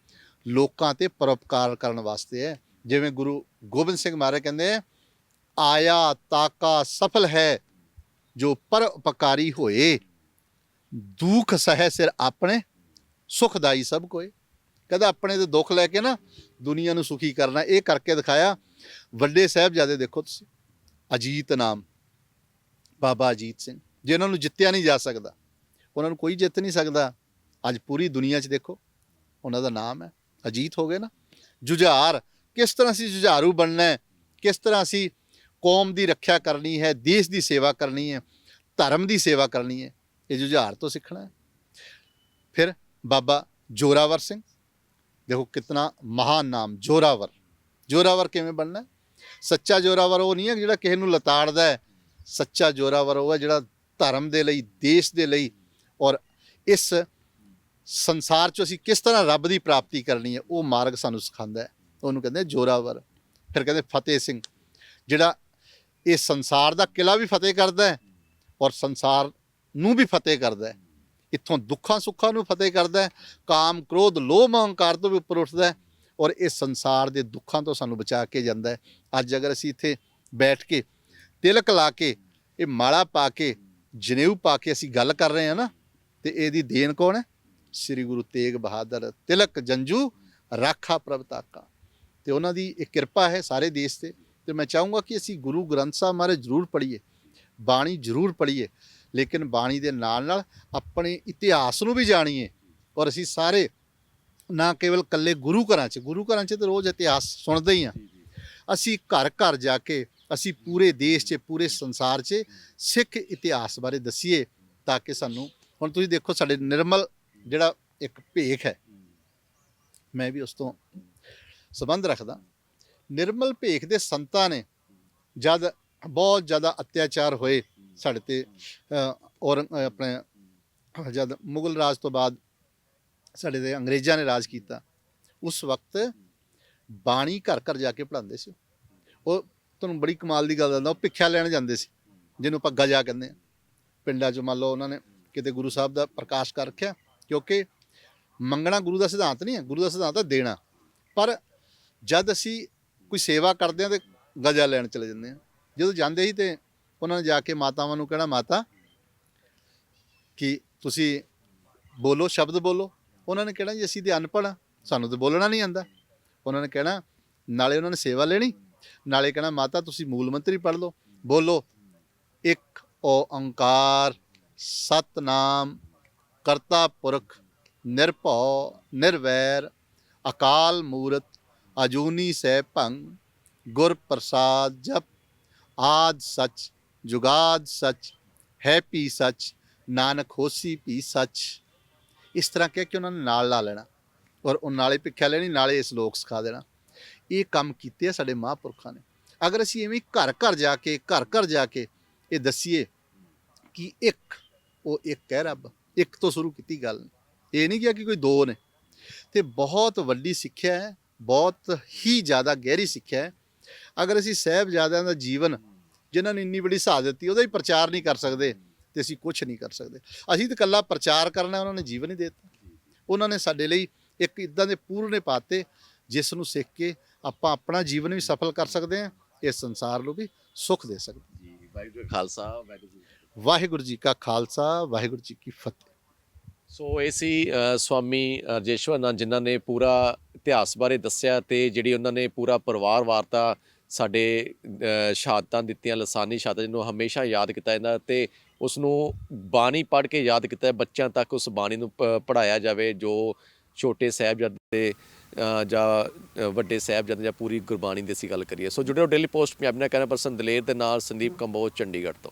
ਲੋਕਾਂ ਤੇ ਪਰਉਪਕਾਰ ਕਰਨ ਵਾਸਤੇ ਹੈ। ਜਿਵੇਂ ਗੁਰੂ ਗੋਬਿੰਦ ਸਿੰਘ ਮਹਾਰਾਜ ਕਹਿੰਦੇ ਹੈ, ਆਇਆ ਤਾਕਾ ਸਫਲ ਹੈ ਜੋ ਪਰਉਪਕਾਰੀ ਹੋਏ, ਦੁੱਖ ਸਹਿ ਸਿਰ ਆਪਣੇ, ਸੁਖਦਾਈ ਸਭ ਕੋਏ। ਕਹਿੰਦਾ ਆਪਣੇ ਤੇ ਦੁੱਖ ਲੈ ਕੇ ਨਾ ਦੁਨੀਆ ਨੂੰ ਸੁਖੀ ਕਰਨਾ, ਇਹ ਕਰਕੇ ਦਿਖਾਇਆ। ਵੱਡੇ ਸਾਹਿਬਜ਼ਾਦੇ ਦੇਖੋ ਤੁਸੀਂ, ਅਜੀਤ ਨਾਮ, ਬਾਬਾ ਅਜੀਤ ਸਿੰਘ ਜਿਨ੍ਹਾਂ ਨੂੰ ਜਿੱਤਿਆ ਨਹੀਂ ਜਾ ਸਕਦਾ, ਉਹਨਾਂ ਨੂੰ ਕੋਈ ਜਿੱਤ ਨਹੀਂ ਸਕਦਾ, ਅੱਜ ਪੂਰੀ ਦੁਨੀਆ 'ਚ ਦੇਖੋ, ਉਹਨਾਂ ਦਾ ਨਾਮ ਹੈ, ਅਜੀਤ ਹੋ ਗਏ ਨਾ। ਜੁਝਾਰ, ਕਿਸ ਤਰ੍ਹਾਂ ਅਸੀਂ ਜੁਝਾਰੂ ਬਣਨਾ ਹੈ, ਕਿਸ ਤਰ੍ਹਾਂ ਅਸੀਂ ਕੌਮ ਦੀ ਰੱਖਿਆ ਕਰਨੀ ਹੈ, ਦੇਸ਼ ਦੀ ਸੇਵਾ ਕਰਨੀ ਹੈ, ਧਰਮ ਦੀ ਸੇਵਾ ਕਰਨੀ ਹੈ, ਇਹ ਜੁਝਾਰ ਤੋਂ ਸਿੱਖਣਾ ਹੈ। ਫਿਰ ਬਾਬਾ ਜੋਰਾਵਰ ਸਿੰਘ ਦੇਖੋ ਕਿਤਨਾ ਮਹਾਨ ਨਾਮ ਜੋਰਾਵਰ ਜੋਰਾਵਰ ਕਿਵੇਂ ਬਣਨਾ ਸੱਚਾ ਜੋਰਾਵਰ ਉਹ ਨਹੀਂ ਹੈ ਜਿਹੜਾ ਕਿਸੇ ਨੂੰ ਲਤਾੜਦਾ ਹੈ ਸੱਚਾ ਜੋਰਾਵਰ ਉਹ ਹੈ ਜਿਹੜਾ ਧਰਮ ਦੇ ਲਈ ਦੇਸ਼ ਦੇ ਲਈ ਔਰ ਇਸ ਸੰਸਾਰ 'ਚ ਅਸੀਂ ਕਿਸ ਤਰ੍ਹਾਂ ਰੱਬ ਦੀ ਪ੍ਰਾਪਤੀ ਕਰਨੀ ਹੈ ਉਹ ਮਾਰਗ ਸਾਨੂੰ ਸਿਖਾਉਂਦਾ ਹੈ ਉਹਨੂੰ ਕਹਿੰਦੇ ਜੋਰਾਵਰ ਫਿਰ ਕਹਿੰਦੇ ਫਤਿਹ ਸਿੰਘ ਜਿਹੜਾ ਇਹ ਸੰਸਾਰ ਦਾ ਕਿਲਾ ਵੀ ਫਤਿਹ ਕਰਦਾ ਹੈ ਔਰ ਸੰਸਾਰ ਨੂੰ ਵੀ ਫਤਿਹ ਕਰਦਾ ਹੈ ਇੱਥੋਂ ਦੁੱਖਾਂ ਸੁੱਖਾਂ ਨੂੰ ਫਤਿਹ ਕਰਦਾ ਹੈ, ਕਾਮ ਕ੍ਰੋਧ ਲੋਭ ਅਹੰਕਾਰ ਤੋਂ ਵੀ ਉੱਪਰ ਉੱਠਦਾ ਹੈ ਔਰ ਇਹ ਸੰਸਾਰ ਦੇ ਦੁੱਖਾਂ ਤੋਂ ਸਾਨੂੰ ਬਚਾ ਕੇ ਜਾਂਦਾ ਹੈ। ਅੱਜ ਅਗਰ ਅਸੀਂ ਇੱਥੇ ਬੈਠ ਕੇ ਤਿਲਕ ਲਾ ਕੇ, ਇਹ ਮਾਲਾ ਪਾ ਕੇ, ਜਨੇਊ ਪਾ ਕੇ ਅਸੀਂ ਗੱਲ ਕਰ ਰਹੇ ਹਾਂ ਨਾ, ਤੇ ਇਹਦੀ ਦੇਣ ਕੌਣ ਹੈ? ਸ੍ਰੀ ਗੁਰੂ ਤੇਗ ਬਹਾਦਰ। ਤਿਲਕ, ਜੰਜੂ, ਰਾਖਾ ਪ੍ਰਭ ਤਾਕਾ। ਤੇ ਉਹਨਾਂ ਦੀ ਇਹ ਕਿਰਪਾ ਹੈ ਸਾਰੇ ਦੇਸ਼ ਤੇ। ਤੇ ਮੈਂ ਚਾਹੂੰਗਾ ਕਿ ਅਸੀਂ ਗੁਰੂ ਗ੍ਰੰਥ ਸਾਹਿਬ ਮਹਾਰਾਜ ਜ਼ਰੂਰ ਪੜ੍ਹੀਏ, ਬਾਣੀ ਜ਼ਰੂਰ ਪੜ੍ਹੀਏ। ਲੇਕਿਨ ਬਾਣੀ ਦੇ ਨਾਲ ਨਾਲ ਆਪਣੇ ਇਤਿਹਾਸ ਨੂੰ ਵੀ ਜਾਣੀਏ। ਔਰ ਅਸੀਂ ਸਾਰੇ ਨਾ ਕੇਵਲ ਕੱਲੇ ਗੁਰੂ ਘਰਾਂ 'ਚ ਗੁਰੂ ਘਰਾਂ 'ਚ ਤੇ ਰੋਜ਼ ਇਤਿਹਾਸ ਸੁਣਦੇ ਹੀ ਆ। ਅਸੀਂ ਘਰ ਘਰ ਜਾ ਕੇ ਅਸੀਂ ਪੂਰੇ ਦੇਸ਼ 'ਚ ਪੂਰੇ ਸੰਸਾਰ 'ਚ ਸਿੱਖ ਇਤਿਹਾਸ ਬਾਰੇ ਦਸੀਏ ਤਾਂ ਕਿ ਸਾਨੂੰ ਹੁਣ ਤੁਸੀਂ ਦੇਖੋ ਸਾਡੇ ਨਿਰਮਲ ਜਿਹੜਾ ਇੱਕ ਭੇਖ ਹੈ। ਮੈਂ ਵੀ ਉਸ ਤੋਂ ਸੰਬੰਧ ਰੱਖਦਾ। ਨਿਰਮਲ ਭੇਖ ਦੇ ਸੰਤਾਂ ਨੇ ਜਦ ਬਹੁਤ ਜ਼ਿਆਦਾ ਅਤਿਆਚਾਰ ਹੋਏ ਸਾਡੇ ਤੇ ਔਰ ਆਪਣੇ ਜਦ ਮੁਗਲ ਰਾਜ ਤੋਂ ਬਾਅਦ ਸਾਡੇ ਤੇ ਅੰਗਰੇਜ਼ਾਂ ਨੇ ਰਾਜ ਕੀਤਾ ਉਸ ਵਕਤ ਬਾਣੀ ਘਰ ਘਰ ਜਾ ਕੇ ਪੜਾਉਂਦੇ ਸੀ। ਉਹ ਤੁਹਾਨੂੰ ਬੜੀ ਕਮਾਲ ਦੀ ਗੱਲ ਦੱਸਦਾ ਉਹ ਭਿੱਖਿਆ ਲੈਣ ਜਾਂਦੇ ਸੀ ਜਿਹਨੂੰ ਆਪਾਂ ਗਜਾ ਕਹਿੰਦੇ ਆ ਪਿੰਡਾਂ 'ਚ ਮੰਨ ਲਓ ਉਹਨਾਂ ਨੇ ਕਿਤੇ ਗੁਰੂ ਸਾਹਿਬ ਦਾ ਪ੍ਰਕਾਸ਼ ਕਰ ਰੱਖਿਆ ਕਿਉਂਕਿ ਮੰਗਣਾ ਗੁਰੂ ਦਾ ਸਿਧਾਂਤ ਨਹੀਂ ਹੈ ਗੁਰੂ ਦਾ ਸਿਧਾਂਤ ਹੈ ਦੇਣਾ। ਪਰ ਜਦ ਅਸੀਂ ਕੋਈ ਸੇਵਾ ਕਰਦੇ ਆ ਤੇ ਗਜਾ ਲੈਣ ਚਲੇ ਜਾਂਦੇ ਆ ਜਦੋਂ ਜਾਂਦੇ ਸੀ ਤੇ ਉਹਨਾਂ ਨੇ ਜਾ ਕੇ ਮਾਤਾਵਾਂ ਨੂੰ ਕਹਿਣਾ, ਮਾਤਾ, ਕਿ ਤੁਸੀਂ ਬੋਲੋ, ਸ਼ਬਦ ਬੋਲੋ। ਉਹਨਾਂ ਨੇ ਕਹਿਣਾ, ਜੀ, ਅਸੀਂ ਤੇ ਅਨਪੜ੍ਹ ਹਾਂ, ਸਾਨੂੰ ਤੇ ਬੋਲਣਾ ਨਹੀਂ ਆਂਦਾ ਉਹਨਾਂ ਨੇ ਕਹਿਣਾ, ਨਾਲੇ ਉਹਨਾਂ ਨੇ ਸੇਵਾ ਲੈਣੀ। ਨਾਲੇ ਕਹਿਣਾ, ਮਾਤਾ, ਤੁਸੀਂ ਮੂਲ ਮੰਤਰੀ ਪੜ੍ਹ ਲਓ। ਬੋਲੋ, ਇੱਕ ਓੰਕਾਰ ਸਤਨਾਮ, ਕਰਤਾ ਪੁਰਖ, ਨਿਰਭਉ, ਨਿਰਵੈਰ, ਅਕਾਲ ਮੂਰਤ, ਅਜੂਨੀ ਸੈ ਭੰਗ ਗੁਰ ਪ੍ਰਸਾਦ ਜਪ, ਆਦ ਸਚ ਜੁਗਾਦ ਸੱਚ, ਹੈ ਪੀ ਸੱਚ, ਨਾਨਕ ਹੋਸੀ ਪੀ ਸੱਚ। ਇਸ ਤਰ੍ਹਾਂ ਕਹਿ ਕੇ ਉਹਨਾਂ ਨੇ ਨਾਲ ਲਾ ਲੈਣਾ ਔਰ ਉਹ ਨਾਲੇ ਭਿੱਖਿਆ ਲੈਣੀ, ਨਾਲੇ ਇਸ ਲੋਕ ਸਿਖਾ ਦੇਣਾ। ਇਹ ਕੰਮ ਕੀਤੇ ਆ ਸਾਡੇ ਮਹਾਂਪੁਰਖਾਂ ਨੇ। ਅਗਰ ਅਸੀਂ ਐਵੇਂ ਘਰ ਘਰ ਜਾ ਕੇ, ਘਰ ਘਰ ਜਾ ਕੇ ਇਹ ਦੱਸੀਏ ਕਿ ਇੱਕ, ਉਹ ਇੱਕ ਹੈ ਰੱਬ, ਇੱਕ ਤੋਂ ਸ਼ੁਰੂ ਕੀਤੀ ਗੱਲ। ਇਹ ਨਹੀਂ ਕਿਹਾ ਕਿ ਕੋਈ ਦੋ ਨੇ। ਤੇ ਬਹੁਤ ਵੱਡੀ ਸਿੱਖਿਆ ਹੈ, ਬਹੁਤ ਹੀ ਜ਼ਿਆਦਾ ਗਹਿਰੀ ਸਿੱਖਿਆ ਹੈ। ਅਗਰ ਅਸੀਂ ਸਾਹਿਬਜ਼ਾਦਿਆਂ ਦਾ ਜੀਵਨ ਜਿਨ੍ਹਾਂ ਨੇ ਇੰਨੀ ਵੱਡੀ ਸ਼ਹਾਦਤ ਦਿੱਤੀ ਉਹਦਾ ਹੀ ਪ੍ਰਚਾਰ ਨਹੀਂ ਕਰ ਸਕਦੇ ਤੇ ਅਸੀਂ ਕੁਝ ਨਹੀਂ ਕਰ ਸਕਦੇ ਅਸੀਂ ਤਾਂ ਇਕੱਲਾ ਪ੍ਰਚਾਰ ਕਰਨਾ ਉਹਨਾਂ ਨੇ ਜੀਵਨ ਹੀ ਦੇ ਦਿੱਤਾ ਉਹਨਾਂ ਨੇ ਸਾਡੇ ਲਈ ਇੱਕ ਇਦਾਂ ਦੇ ਪੂਰਨੇ ਪਾਤੇ ਜਿਸ ਨੂੰ ਸਿੱਖ ਕੇ ਆਪਾਂ ਆਪਣਾ ਜੀਵਨ ਵੀ ਸਫਲ ਕਰ ਸਕਦੇ ਹਾਂ ਇਸ ਸੰਸਾਰ ਨੂੰ ਵੀ ਸੁੱਖ ਦੇ ਸਕਦੇ ਹਾਂ। ਜੀ ਵਾਹਿਗੁਰੂ ਖਾਲਸਾ ਵਾਹਿਗੁਰੂ। ਵਾਹਿਗੁਰੂ ਜੀ ਕਾ ਖਾਲਸਾ ਵਾਹਿਗੁਰੂ ਜੀ ਕੀ ਫਤਿਹ ਸੋ ਇਹ ਸੀ ਸਵਾਮੀ ਰਜੇਸ਼ਵਰਨੰਦ ਜਿਨ੍ਹਾਂ ਨੇ ਪੂਰਾ ਇਤਿਹਾਸ ਬਾਰੇ ਦੱਸਿਆ ਤੇ ਜਿਹੜੀ ਉਹਨਾਂ ਨੇ ਪੂਰਾ ਪਰਿਵਾਰ ਵਾਰਤਾ ਸਾਡੇ ਸ਼ਹਾਦਤਾਂ ਦਿੱਤੀਆਂ, ਲਸਾਨੀ ਸ਼ਹਾਦਤ ਜਿਹਨੂੰ ਹਮੇਸ਼ਾ ਯਾਦ ਕੀਤਾ ਜਾਂਦਾ ਤੇ ਉਸ ਨੂੰ ਬਾਣੀ ਪੜ੍ਹ ਕੇ ਯਾਦ ਕੀਤਾ ਬੱਚਿਆਂ ਤੱਕ ਉਸ ਬਾਣੀ ਨੂੰ ਪੜਾਇਆ ਜਾਵੇ, ਜੋ ਛੋਟੇ ਸਾਹਿਬਜ਼ਾਦੇ ਜਾਂ ਵੱਡੇ ਸਾਹਿਬਜ਼ਾਦੇ ਜਾਂ ਪੂਰੀ ਗੁਰਬਾਣੀ ਦੀ ਅਸੀਂ ਗੱਲ ਕਰੀਏ। ਸੋ ਜੁੜੇ ਰਹੋ ਡੇਲੀ ਪੋਸਟ ਪੰਜਾਬੀ ਨਾਲ ਕਹਿਣਾ ਪਰਸਨ ਦਲੇਰ ਦੇ ਨਾਲ, ਸੰਦੀਪ ਕੰਬੋਜ, ਚੰਡੀਗੜ੍ਹ ਤੋਂ।